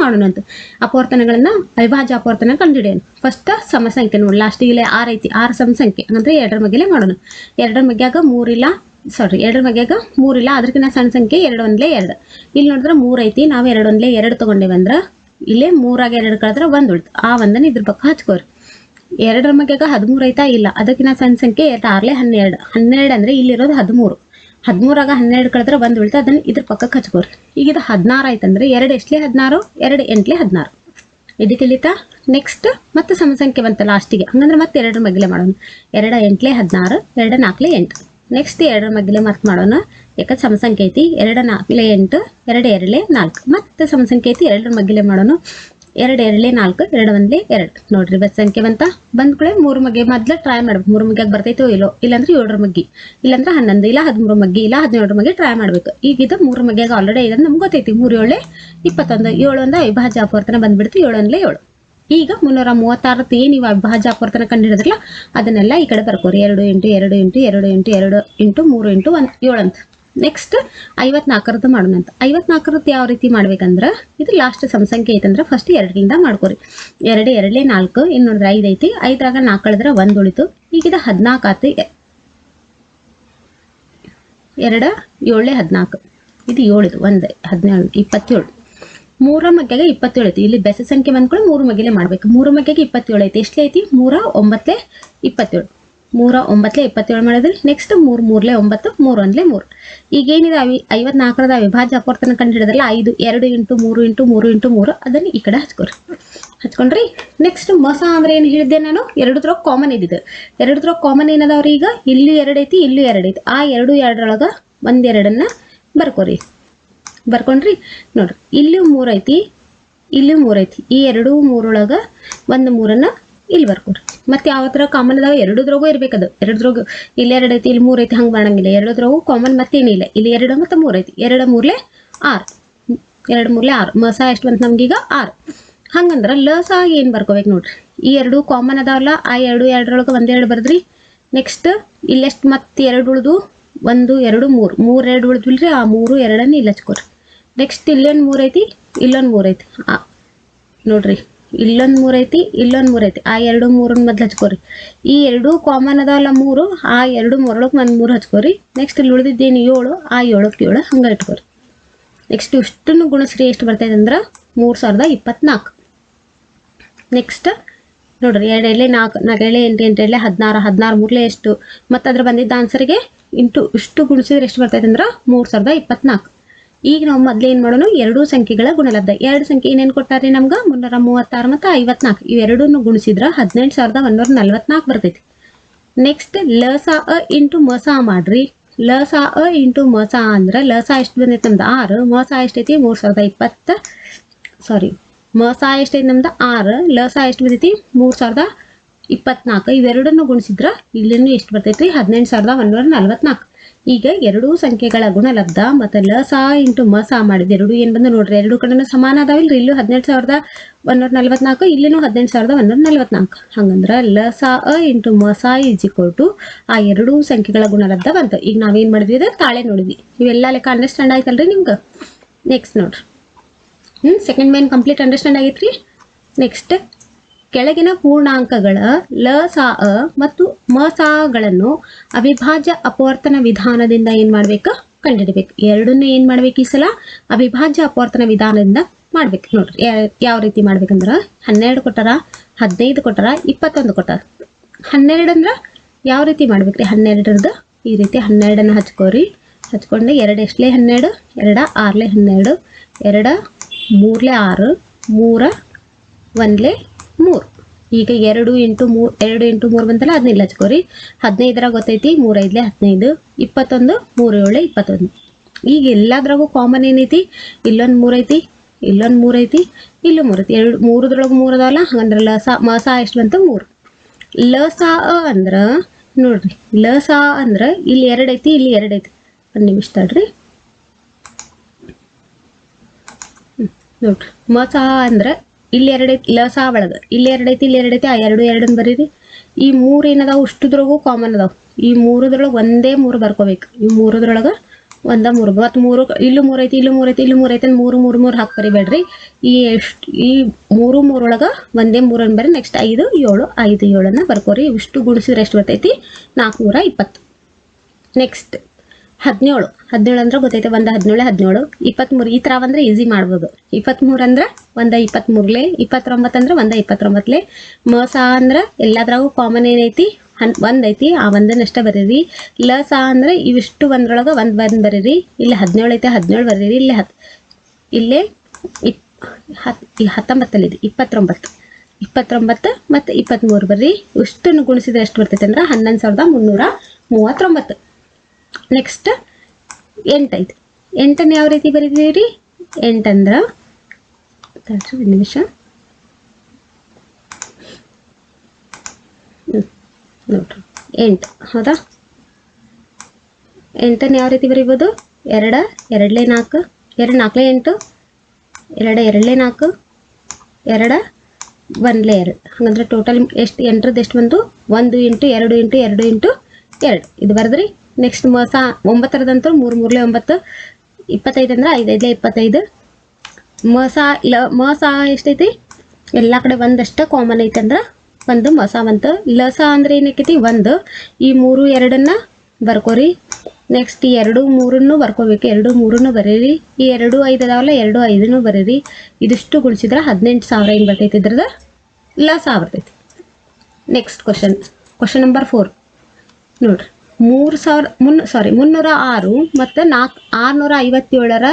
ಮಾಡೋಣ ಅಂತ. ಅಪವರ್ತನಗಳನ್ನ, ಅವಿಭಾಜ್ಯ ಅಪವರ್ತನ ಕಂಡುಹಿಡಿಯೋಣ. ಫಸ್ಟ್ ಸಮಸಂಖ್ಯೆ ನೋಡಿ ಲಾಸ್ಟ್ ಇಲ್ಲಿ ಆರ್ ಐತಿ, ಆರು ಸಮಸಂಖ್ಯೆ. ಅಂದ್ರೆ ಎರಡರ ಮಗ್ಗೆಲೆ ಮಾಡೋಣ. ಎರಡರ ಮಗ್ಯಾಗ ಮೂರಿಲ್ಲ ಸಾರಿ ಎರಡರ ಮಗ್ಯಾಗ ಮೂರಿಲ್ಲ ಅದಕ್ಕಿಂತ ಸಣ್ಣ ಸಂಖ್ಯೆ ಎರಡು ಒಂದ್ಲೆ ಎರಡು. ಇಲ್ಲಿ ನೋಡಿದ್ರೆ ಮೂರ್ ಐತಿ, ನಾವು ಎರಡು ಒಂದ್ಲೆ ಎರಡು ತೊಗೊಂಡೇವಂದ್ರೆ, ಇಲ್ಲೇ ಮೂರಾಗ ಎರಡು ಕಳೆದ್ರೆ ಒಂದ್ ಉಳ್ತು. ಆ ಒಂದನ್ನ ಇದ್ರ ಪಕ್ಕ ಹಚ್ಕೋರಿ. ಎರಡರ ಮಗ್ಯಾಗ ಹದಿಮೂರು ಐತಾ ಇಲ್ಲ. ಅದಕ್ಕಿಂತ ಸಣ್ಣ ಸಂಖ್ಯೆ ಆರ್ಲೆ ಹನ್ನೆರಡು. ಹನ್ನೆರಡು ಅಂದ್ರೆ ಇಲ್ಲಿರೋದು ಹದಿಮೂರು. ಹದಿಮೂರಾಗ ಹನ್ನೆರಡು ಕಳೆದ್ರೆ ಒಂದು ಉಳಿತಾ ಅದನ್ನ ಇದ್ರ ಪಕ್ಕಕ್ಕೆ ಹಚ್ಕೋರಿ. ಈಗ ಇದು ಹದಿನಾರು ಆಯ್ತಂದ್ರೆ ಎರಡು ಎಷ್ಟಲೇ ಹದಿನಾರು? ಎರಡು ಎಂಟ್ಲೆ ಹದಿನಾರು. ಇದು ತಿಳಿತಾ? ನೆಕ್ಸ್ಟ್ ಮತ್ತೆ ಸಮಸಂಖ್ಯೆ ಬಂತ ಲಾಸ್ಟಿಗೆ ಹಂಗಂದ್ರೆ ಮತ್ತೆ ಎರಡರ ಮಗ್ಲೆ ಮಾಡೋಣ. ಎರಡ ಎಂಟ್ಲೆ ಹದಿನಾರು, ಎರಡ ನಾಲ್ಕಲೆ ಎಂಟು. ನೆಕ್ಸ್ಟ್ ಎರಡರ ಮಗ್ಲೆ ಮತ್ತೆ ಮಾಡೋಣ. ಯಾಕಂದ್ರೆ ಸಮಸಂಖ್ಯೆ ಐತಿ. ಎರಡ ನಾಲ್ಕಲೆ ಎಂಟು, ಎರಡು ಎರಡಲೆ ನಾಲ್ಕು. ಮತ್ತೆ ಸಮಸಂಖ್ಯೆ ಐತಿ, ಎರಡರ ಮಗ್ಲೆ ಮಾಡೋಣ. ಎರಡು ಎರಡಲೆ ನಾಲ್ಕು, ಎರಡು ಒಂದೇ ಎರಡು. ನೋಡ್ರಿ, ಬಸ್ ಸಂಖ್ಯೆ ಬಂತ? ಬಂದ್ ಕೂಡ ಮೂರು ಮಗ್ಗೆ. ಮೊದ್ಲು ಟ್ರೈ ಮಾಡ್ಬೇಕು. ಮೂರು ಮಗ್ಗೆ ಬರ್ತೈತೋ ಇಲ್ಲೋ? ಇಲ್ಲಾಂದ್ರೆ ಏಳರ ಮಗ್ಗಿ. ಇಲ್ಲಾಂದ್ರೆ ಹನ್ನೊಂದು, ಇಲ್ಲ ಹದಿಮೂರು ಮಗ್ಗಿ, ಇಲ್ಲ ಹದಿನೇಳರ ಮಗ್ಗಿ ಟ್ರೈ ಮಾಡ್ಬೇಕು. ಈಗ ಇದು ಮೂರು ಮಗ್ಗಿಯಾಗ ಆಲ್ರೆಡಿ ಇದೆ ನಮ್ಗೆ ಗೊತ್ತೈತಿ. ಮೂರು ಏಳೆ ಇಪ್ಪತ್ತೊಂದು, ಏಳು ಒಂದ ಅವಿಭಾಜ್ಯ ಅಪವರ್ತನ ಬಂದ್ಬಿಡ್ತು. ಏಳು ಒಂದ್ಲೆ ಏಳು. ಈಗ ಮುನ್ನೂರ ಮೂವತ್ತಾರತ್ತು ಏನು ನೀವು ಅವಿಭಾಜ್ಯ ಅಪವರ್ತನ ಕಂಡಿಡಿದ್ರಲ್ಲ ಅದನ್ನೆಲ್ಲ ಈ ಕಡೆ ಬರ್ಕೋರಿ. ಎರಡು ಇಂಟು ಎರಡು ಇಂಟು ಎರಡು ಇಂಟು ಎರಡು ಇಂಟು ಮೂರು ಇಂಟು ಒಂದು, ಏಳು ಅಂತ. ನೆಕ್ಸ್ಟ್ ಐವತ್ನಾಲ್ಕರದ್ದು ಮಾಡೋಣ ಅಂತ. ಐವತ್ನಾಲ್ಕರದ್ದು ಯಾವ ರೀತಿ ಮಾಡ್ಬೇಕಂದ್ರೆ, ಇದು ಲಾಸ್ಟ್ ಸಮಸಂಖ್ಯೆ ಐತಂದ್ರೆ ಫಸ್ಟ್ ಎರಡರಿಂದ ಮಾಡ್ಕೊರಿ. ಎರಡು ಎರಡಲೇ ನಾಲ್ಕು ಇನ್ನು ನೋಡಿದ್ರೆ ಐದು ಐತಿ, ಐದರಾಗ ನಾಲ್ಕು ಕಳೆದ್ರೆ ಒಂದು ಉಳಿತು. ಈಗಿದ ಹದಿನಾಲ್ಕು ಆತು. ಎರಡು ಎರಡ ಏಳೇ ಹದಿನಾಲ್ಕು. ಇದು ಏಳಿದು, ಒಂದು, ಹದಿನೇಳು, ಇಪ್ಪತ್ತೇಳು. ಮೂರ ಮಗ್ಗೆಗೆ ಇಪ್ಪತ್ತೇಳು ಐತಿ. ಇಲ್ಲಿ ಬೆಸ ಸಂಖ್ಯೆ ಬಂದ್ಕೊಳ್ಳಿ ಮೂರು ಮಗ್ಗೆಲೆ ಮಾಡ್ಬೇಕು. ಮೂರು ಮಗ್ಗೆಗೆ ಇಪ್ಪತ್ತೇಳು ಐತಿ. ಎಷ್ಟೇ ಐತಿ? ಮೂರ ಒಂಬತ್ತೇ ಇಪ್ಪತ್ತೇಳು. ಮೂರ ಒಂಬತ್ತಲೆ ಇಪ್ಪತ್ತೇಳು ಮಾಡಿದ್ರಿ ನೆಕ್ಸ್ಟ್ ಮೂರು ಮೂರ್ಲೆ ಒಂಬತ್ತು ಮೂರು ಒಂದ್ಲೆ ಮೂರು. ಈಗೇನಿದೆ ಅವಿ, ಐವತ್ನಾಲ್ಕರದ ಅವಿಭಾಜ್ಯ ಅಪವರ್ತನ ಕಂಡು ಹಿಡಿದ್ರಲ್ಲ ಐದು, ಎರಡು ಇಂಟು ಮೂರು ಇಂಟು ಮೂರು ಇಂಟು ಮೂರು, ಅದನ್ನ ಈ ಕಡೆ ಹಚ್ಕೊರಿ. ಹಚ್ಕೊಂಡ್ರಿ ನೆಕ್ಸ್ಟ್ ಮಸ ಅಂದ್ರೆ ಏನು ಹೇಳಿದ್ದೆ ನಾನು? ಎರಡದ್ರ ಕಾಮನ್ ಇದ್ದಿದ್ದು. ಎರಡದ್ರ ಕಾಮನ್ ಏನದಾವ್ರಿ ಈಗ? ಇಲ್ಲಿ ಎರಡು ಐತಿ, ಇಲ್ಲೂ ಎರಡು ಐತಿ. ಆ ಎರಡು ಎರಡರೊಳಗ ಒಂದೆರಡನ್ನ ಬರ್ಕೋರಿ. ಬರ್ಕೊಂಡ್ರಿ, ನೋಡ್ರಿ, ಇಲ್ಲಿ ಮೂರ್ ಐತಿ, ಇಲ್ಲಿ ಮೂರ್ ಐತಿ. ಈ ಎರಡು ಮೂರೊಳಗ ಒಂದು ಮೂರನ್ನ ಇಲ್ಲಿ ಬರ್ಕೊಡ್ರಿ ಮತ್ತೆ ಯಾವ ಥರ ಕಾಮನ್ ಅದಾವ? ಎರಡದ್ರಾಗೂ ಇರ್ಬೇಕದು ಎರಡದ್ರಾಗು ಇಲ್ಲಿ ಎರಡು ಐತಿ, ಇಲ್ಲಿ ಮೂರ್ ಐತಿ ಹಂಗೆ ಮಾಡಂಗಿಲ್ಲ. ಎರಡದ್ರಾಗೂ ಕಾಮನ್ ಮತ್ತೇನಿಲ್ಲ ಇಲ್ಲಿ ಎರಡು ಮತ್ತೆ ಮೂರ್ ಐತಿ. ಎರಡು ಮೂರ್ಲೆ ಆರು. ಎರಡು ಮೂರ್ಲೆ ಆರು. ಮಸ ಎಷ್ಟು ಬಂತು ನಮ್ಗೀಗ? ಆರು. ಹಂಗಂದ್ರ ಲಸ ಏನು ಬರ್ಕೋಬೇಕು ನೋಡ್ರಿ ಈ ಎರಡು ಕಾಮನ್ ಅದಾವಲ್ಲ, ಆ ಎರಡು ಎರಡರೊಳಗೆ ಒಂದೆರಡು ಬರ್ದ್ರಿ. ನೆಕ್ಸ್ಟ್ ಇಲ್ಲೆಷ್ಟು ಮತ್ತೆ ಎರಡು ಉಳಿದು? ಒಂದು, ಎರಡು, ಮೂರು. ಮೂರು ಎರಡು ಉಳಿದ್ವಿಲ್ರಿ ಆ ಮೂರು ಎರಡನ್ನ ಇಲ್ಲಿ ಹಚ್ಕೊಡ್ರಿ ನೆಕ್ಸ್ಟ್ ಇಲ್ಲೊಂದು ಮೂರು ಐತಿ? ಇಲ್ಲೊಂದು ಮೂರು ಐತಿ. ನೋಡ್ರಿ. ಇಲ್ಲೊಂದು ಮೂರು ಐತಿ, ಇಲ್ಲೊಂದು ಮೂರು ಐತಿ. ಆ ಎರಡು ಮೂರನ್ನ ಮೊದ್ಲು ಹಚ್ಕೋರಿ. ಈ ಎರಡು ಕಾಮನ್ ಅದಾವಲ್ಲ ಮೂರು, ಆ ಎರಡು ಮೂರೊಳಗೆ ಒಂದು ಮೂರು ಹಚ್ಕೋರಿ. ನೆಕ್ಸ್ಟ್ ಇಲ್ಲಿ ಉಳಿದಿದ್ದೇನು ಏಳು, ಆ ಏಳಕ್ಕೆ ಏಳು ಹಂಗೆ ಇಟ್ಕೋರಿ. ನೆಕ್ಸ್ಟ್ ಇಷ್ಟನ್ನು ಗುಣಸ್ರಿ ಎಷ್ಟು ಬರ್ತೈತೆ ಅಂದ್ರೆ ಮೂರು ಸಾವಿರದ ಇಪ್ಪತ್ನಾಲ್ಕು ನೆಕ್ಸ್ಟ್ ನೋಡ್ರಿ, ಎರಡು ಎಳೆ ನಾಲ್ಕು ನಾಲ್ಕು ಎಳೆ ಎಂಟು ಎಂಟು ಎಳೆ ಹದಿನಾರು ಹದಿನಾರು ಮೂರಲೆ ಎಷ್ಟು? ಮತ್ತು ಅದ್ರ ಬಂದಿದ್ದ ಆನ್ಸರ್ಗೆ ಇಂಟು ಇಷ್ಟು ಗುಣಿಸಿದ್ರೆ ಎಷ್ಟು ಬರ್ತೈತೆ ಅಂದ್ರೆ ಮೂರು ಸಾವಿರದ ಇಪ್ಪತ್ನಾಲ್ಕು ಈಗ ನಾವು ಮೊದ್ಲು ಏನ್ ಮಾಡೋಣ ಎರಡು ಸಂಖ್ಯೆಗಳ ಗುಣಲಬ್ಧ. ಎರಡು ಸಂಖ್ಯೆ ಏನೇನು ಕೊಟ್ಟಾರೆ ನಮ್ಗ? ಮುನ್ನೂರ ಮೂವತ್ತಾರು ಮತ್ತು ಐವತ್ನಾಲ್ಕು ಇವೆರಡನ್ನು ಗುಣಿಸಿದ್ರ ಹದಿನೆಂಟು ಸಾವಿರದ ಒಂದೂರ ನಲ್ವತ್ನಾಲ್ಕು ಬರ್ತೈತಿ. ನೆಕ್ಸ್ಟ್ ಲಸ ಅ ಇಂಟು ಮಸ ಮಾಡ್ರಿ. ಲಸ ಅ ಇಂಟು ಮಸ ಅಂದ್ರೆ ಲಸ ಎಷ್ಟು ಬಂದೈತಿ ನಮ್ದು? ಆರು. ಮಸ ಎಷ್ಟೈತಿ ಮೂರ್ ಸಾವಿರದ ಇಪ್ಪತ್ತ. ಸಾರಿ ಮಸ ಎಷ್ಟೈತಿ ನಮ್ದು? ಆರು. ಲಸ ಎಷ್ಟು ಬಂದೈತಿ? ಮೂರ್ ಸಾವಿರದ ಇಪ್ಪತ್ನಾಲ್ಕು ಇವೆರಡನ್ನು ಗುಣಿಸಿದ್ರ ಇಲ್ಲಿನೂ ಎಷ್ಟು ಬರ್ತೈತಿ ಹದಿನೆಂಟು ಸಾವಿರದ ಒಂದೂರ ನಲ್ವತ್ನಾಲ್ಕು ಈಗ ಎರಡೂ ಸಂಖ್ಯೆಗಳ ಗುಣಲಬ್ಧ ಮತ್ತು ಲಸ ಇಂಟು ಮಸ ಮಾಡಿದ ಎರಡು ಏನು ಬಂದು ನೋಡ್ರಿ, ಎರಡು ಕಡೆನೂ ಸಮಾನ ಅದಾವಿಲ್ಲ ಇಲ್ಲೂ ಹದಿನೆಂಟು ಸಾವಿರದ ಒಂದೂರ ನಲ್ವತ್ನಾಲ್ಕು ಇಲ್ಲಿನೂ ಹದಿನೆಂಟು ಸಾವಿರದ ಒಂದೂರ ನಲ್ವತ್ನಾಲ್ಕು ಹಂಗಂದ್ರೆ ಲಸ ಅ, ಇಂಟು ಈಸ್ ಈಕ್ವಲ್ ಟು ಆ ಎರಡೂ ಸಂಖ್ಯೆಗಳ ಗುಣಲಬ್ಧ ಬಂತು ಈಗ ನಾವೇನು ಮಾಡಿದ್ವಿ ಅಂದ್ರೆ ತಾಳೆ ನೋಡಿದ್ವಿ. ಇವೆಲ್ಲ ಲೆಕ್ಕ ಅಂಡರ್ಸ್ಟ್ಯಾಂಡ್ ಆಯ್ತಲ್ರಿ ನಿಮ್ಗೆ? ನೆಕ್ಸ್ಟ್ ನೋಡ್ರಿ. ಹ್ಞೂ ಸೆಕೆಂಡ್ ಮೇನ್ ಕಂಪ್ಲೀಟ್ ಅಂಡರ್ಸ್ಟ್ಯಾಂಡ್ ಆಗೈತ್ರಿ? ನೆಕ್ಸ್ಟ್ ಕೆಳಗಿನ ಪೂರ್ಣಾಂಕಗಳ ಲ, ಸಾ, ಅ ಮತ್ತು ಮ ಸಾಗಳನ್ನು ಅವಿಭಾಜ್ಯ ಅಪವರ್ತನ ವಿಧಾನದಿಂದ ಏನ್ ಮಾಡ್ಬೇಕು? ಕಂಡುಹಿಡಬೇಕು. ಎರಡನ್ನ ಏನ್ ಮಾಡ್ಬೇಕು ಈ ಸಲ? ಅವಿಭಾಜ್ಯ ಅಪವರ್ತನ ವಿಧಾನದಿಂದ ಮಾಡ್ಬೇಕು. ನೋಡ್ರಿ ಯಾವ ರೀತಿ ಮಾಡ್ಬೇಕಂದ್ರ? ಹನ್ನೆರಡು ಕೊಟ್ಟಾರ? ಹದಿನೈದು ಕೊಟ್ಟಾರ? ಇಪ್ಪತ್ತೊಂದು ಕೊಟ್ಟಾರ? ಹನ್ನೆರಡು ಅಂದ್ರ ಯಾವ ರೀತಿ ಮಾಡ್ಬೇಕ್ರಿ? ಹನ್ನೆರಡರದ್ದು ಈ ರೀತಿ ಹನ್ನೆರಡನ್ನ ಹಚ್ಕೋರಿ. ಹಚ್ಕೊಂಡು ಎರಡು ಎಷ್ಟಲೇ ಹನ್ನೆರಡು? ಎರಡ ಆರ್ಲೆ ಹನ್ನೆರಡು. ಎರಡ ಮೂರ್ಲೆ ಆರು. ಮೂರ ಒಂದ್ಲೆ ಮೂರು. ಈಗ ಎರಡು ಇಂಟು ಮೂರು ಎರಡು ಇಂಟು ಮೂರು ಬಂತಲ್ಲ ಹದಿನೈದು ಹಚ್ಕೋರಿ. ಹದಿನೈದರ ಗೊತ್ತೈತಿ, ಮೂರೈದ್ಲೆ ಹದಿನೈದು, ಇಪ್ಪತ್ತೊಂದು ಮೂರು ಏಳು ಇಪ್ಪತ್ತೊಂದು. ಈಗ ಎಲ್ಲದ್ರಾಗೂ ಕಾಮನ್ ಏನೈತಿ? ಇಲ್ಲೊಂದು ಮೂರೈತಿ ಇಲ್ಲೊಂದು ಮೂರೈತಿ ಇಲ್ಲೂ ಮೂರೈತಿ. ಎರಡು, ಮೂರದ್ರೊಳಗೆ ಮೂರು ಅದಾವಲ್ಲ, ಹಂಗಂದ್ರೆ ಲ ಸಾ ಮ ಸಾ ಎಷ್ಟು ಬಂತು? ಮೂರು. ಲ ಅ ಅಂದ್ರೆ, ನೋಡ್ರಿ ಲ ಸಾ ಅಂದ್ರೆ ಇಲ್ಲಿ ಎರಡೈತಿ ಇಲ್ಲಿ ಎರಡೈತಿ ಒಂದು ನಿಮಿಷ ತಡ್ರಿ. ನೋಡ್ರಿ. ಮ ಸಾ ಅಂದ್ರ ಇಲ್ಲಿ ಎರಡು ಐತಿ ಲ ಸಾ ಒಳಗ ಇಲ್ಲಿ ಎರಡೈತಿ ಇಲ್ಲಿ ಎರಡೈತಿ ಆ ಎರಡು ಎರಡನ್ನ ಬರೀರಿ. ಈ ಮೂರು ಏನದಾವು? ಅಷ್ಟುದ್ರೊಳಗೂ ಕಾಮನ್ ಅದಾವ. ಈ ಮೂರದ್ರೊಳಗೆ ಒಂದೇ ಮೂರು ಬರ್ಕೋಬೇಕು. ಈ ಮೂರದ್ರೊಳಗ ಒಂದ ಮೂರು. ಮತ್ತು ಮೂರು, ಇಲ್ಲೂ ಮೂರು ಐತಿ ಇಲ್ಲೂ ಮೂರೈತಿ, ಇಲ್ಲೂ ಮೂರು ಐತಿ ಅಂತ ಮೂರು ಮೂರು ಮೂರು ಹಾಕಿ ಬರಿಬೇಡ್ರಿ. ಈ ಎಷ್ಟು, ಈ ಮೂರು, ಮೂರೊಳಗ ಒಂದೇ ಮೂರನ್ನು ಬರೀ ನೆಕ್ಸ್ಟ್ ಐದು, ಏಳು, ಐದು, ಏಳನ್ನ ಬರ್ಕೋರಿ. ಇಷ್ಟು ಗುಡಿಸಿದ್ರೆ ಎಷ್ಟು ಬರ್ತೈತಿ? ನಾಲ್ಕುನೂರ ಇಪ್ಪತ್ತು. ನೆಕ್ಸ್ಟ್ ಹದಿನೇಳು. ಹದಿನೇಳು ಅಂದ್ರೆ ಗೊತ್ತೈತೆ, ಒಂದು ಹದಿನೇಳು ಹದಿನೇಳು. ಇಪ್ಪತ್ತ್ಮೂರು ಈ ಥರ ಬಂದ್ರೆ ಈಸಿ ಮಾಡ್ಬೋದು. ಇಪ್ಪತ್ತ್ಮೂರು ಅಂದ್ರೆ ಒಂದು ಇಪ್ಪತ್ತ್ಮೂರಲೆ ಇಪ್ಪತ್ತೊಂಬತ್ತು ಅಂದ್ರೆ ಒಂದು ಇಪ್ಪತ್ತೊಂಬತ್ತಲೆ ಮಸ ಅಂದ್ರೆ ಎಲ್ಲದ್ರಾಗೂ ಕಾಮನ್ ಏನೈತಿ? ಹನ್ ಒಂದೈತಿ ಆ ಒಂದನ್ನಷ್ಟೇ ಬರೀರಿ. ಲ, ಸ ಅಂದ್ರೆ ಇವಿಷ್ಟು ಒಂದ್ರೊಳಗೆ ಒಂದು ಬಂದು ಬರೀರಿ. ಇಲ್ಲಿ ಹದಿನೇಳು ಐತೆ, ಹದಿನೇಳು ಬರೀರಿ. ಇಲ್ಲಿ ಹತ್, ಇಲ್ಲೇ ಇಪ್, ಹತ್ ಹತ್ತೊಂಬತ್ತಲ್ಲಿದೆ ಇಪ್ಪತ್ತೊಂಬತ್ತು. ಇಪ್ಪತ್ತೊಂಬತ್ತು ಮತ್ತು ಇಪ್ಪತ್ತ್ಮೂರು ಬರ್ರಿ. ಇಷ್ಟನ್ನು ಗುಣಿಸಿದ್ರೆ ಎಷ್ಟು ಬರ್ತೈತೆ ಅಂದ್ರೆ ಹನ್ನೊಂದು ಸಾವಿರದ ಮುನ್ನೂರ ಮೂವತ್ತೊಂಬತ್ತು. ನೆಕ್ಸ್ಟ್ ಎಂಟೈತೆ. ಎಂಟನ್ನು ಯಾವ ರೀತಿ ಬರೀತೀರಿ ಎಂಟಂದ್ರೆ? ತಡ್ರಿ ಒಂದು ನಿಮಿಷ. ನೋಡ್ರಿ. ಎಂಟು, ಹೌದಾ? ಎಂಟನ್ನು ಯಾವ ರೀತಿ ಬರೀಬೋದು? ಎರಡ, ಎರಡಲೇ ನಾಲ್ಕು, ಎರಡು ನಾಲ್ಕಲೇ ಎಂಟು, ಎರಡ, ಎರಡಲೇ ನಾಲ್ಕು, ಎರಡ, ಒಂದಲೇ ಎರಡು. ಹಂಗಂದ್ರೆ ಟೋಟಲ್ ಎಷ್ಟು, ಎಂಟ್ರದ್ದು ಎಷ್ಟು ಬಂತು ಒಂದು ಇಂಟು, ಎರಡು ಇಂಟು ಎರಡು ಇಂಟು, ಎರಡು. ಇದು ಬರೆದ್ರಿ? ನೆಕ್ಸ್ಟ್ ಮಸ ಒಂಬತ್ತರದಂತೂ ಮೂರು ಮೂರಲೇ ಒಂಬತ್ತು ಇಪ್ಪತ್ತೈದು ಅಂದ್ರೆ ಐದೈದಲೇ ಇಪ್ಪತ್ತೈದು. ಮಸ ಲ ಮಸ ಎಷ್ಟೈತಿ? ಎಲ್ಲ ಕಡೆ ಒಂದಷ್ಟು ಕಾಮನ್ ಐತೆ ಅಂದ್ರೆ ಒಂದು ಮಸ ಬಂತು ಲಸ ಅಂದ್ರೆ ಏನಕ್ಕೈತಿ? ಒಂದು. ಈ ಮೂರು ಎರಡನ್ನ ಬರ್ಕೋರಿ. ನೆಕ್ಸ್ಟ್ ಎರಡು ಮೂರನ್ನು ಬರ್ಕೋಬೇಕು. ಎರಡು ಮೂರನ್ನು ಬರೀರಿ. ಈ ಎರಡು ಐದು ಅದಾವಲ್ಲ ಎರಡು ಐದನ್ನು ಬರೀರಿ. ಇದಿಷ್ಟು ಗುಣಿಸಿದ್ರೆ ಹದಿನೆಂಟು ಸಾವಿರ ಏನು ಬರ್ತೈತಿ ಇದ್ರದ್ದು ಲಸ ಬರ್ತೈತಿ. Next question question number four ನೋಡ್ರಿ. ಮೂರು ಸಾವಿರ, ಮುನ್ ಸಾರಿ ಮುನ್ನೂರ ಆರು ಮತ್ತು ನಾಲ್ಕು ಆರುನೂರ ಐವತ್ತೇಳರ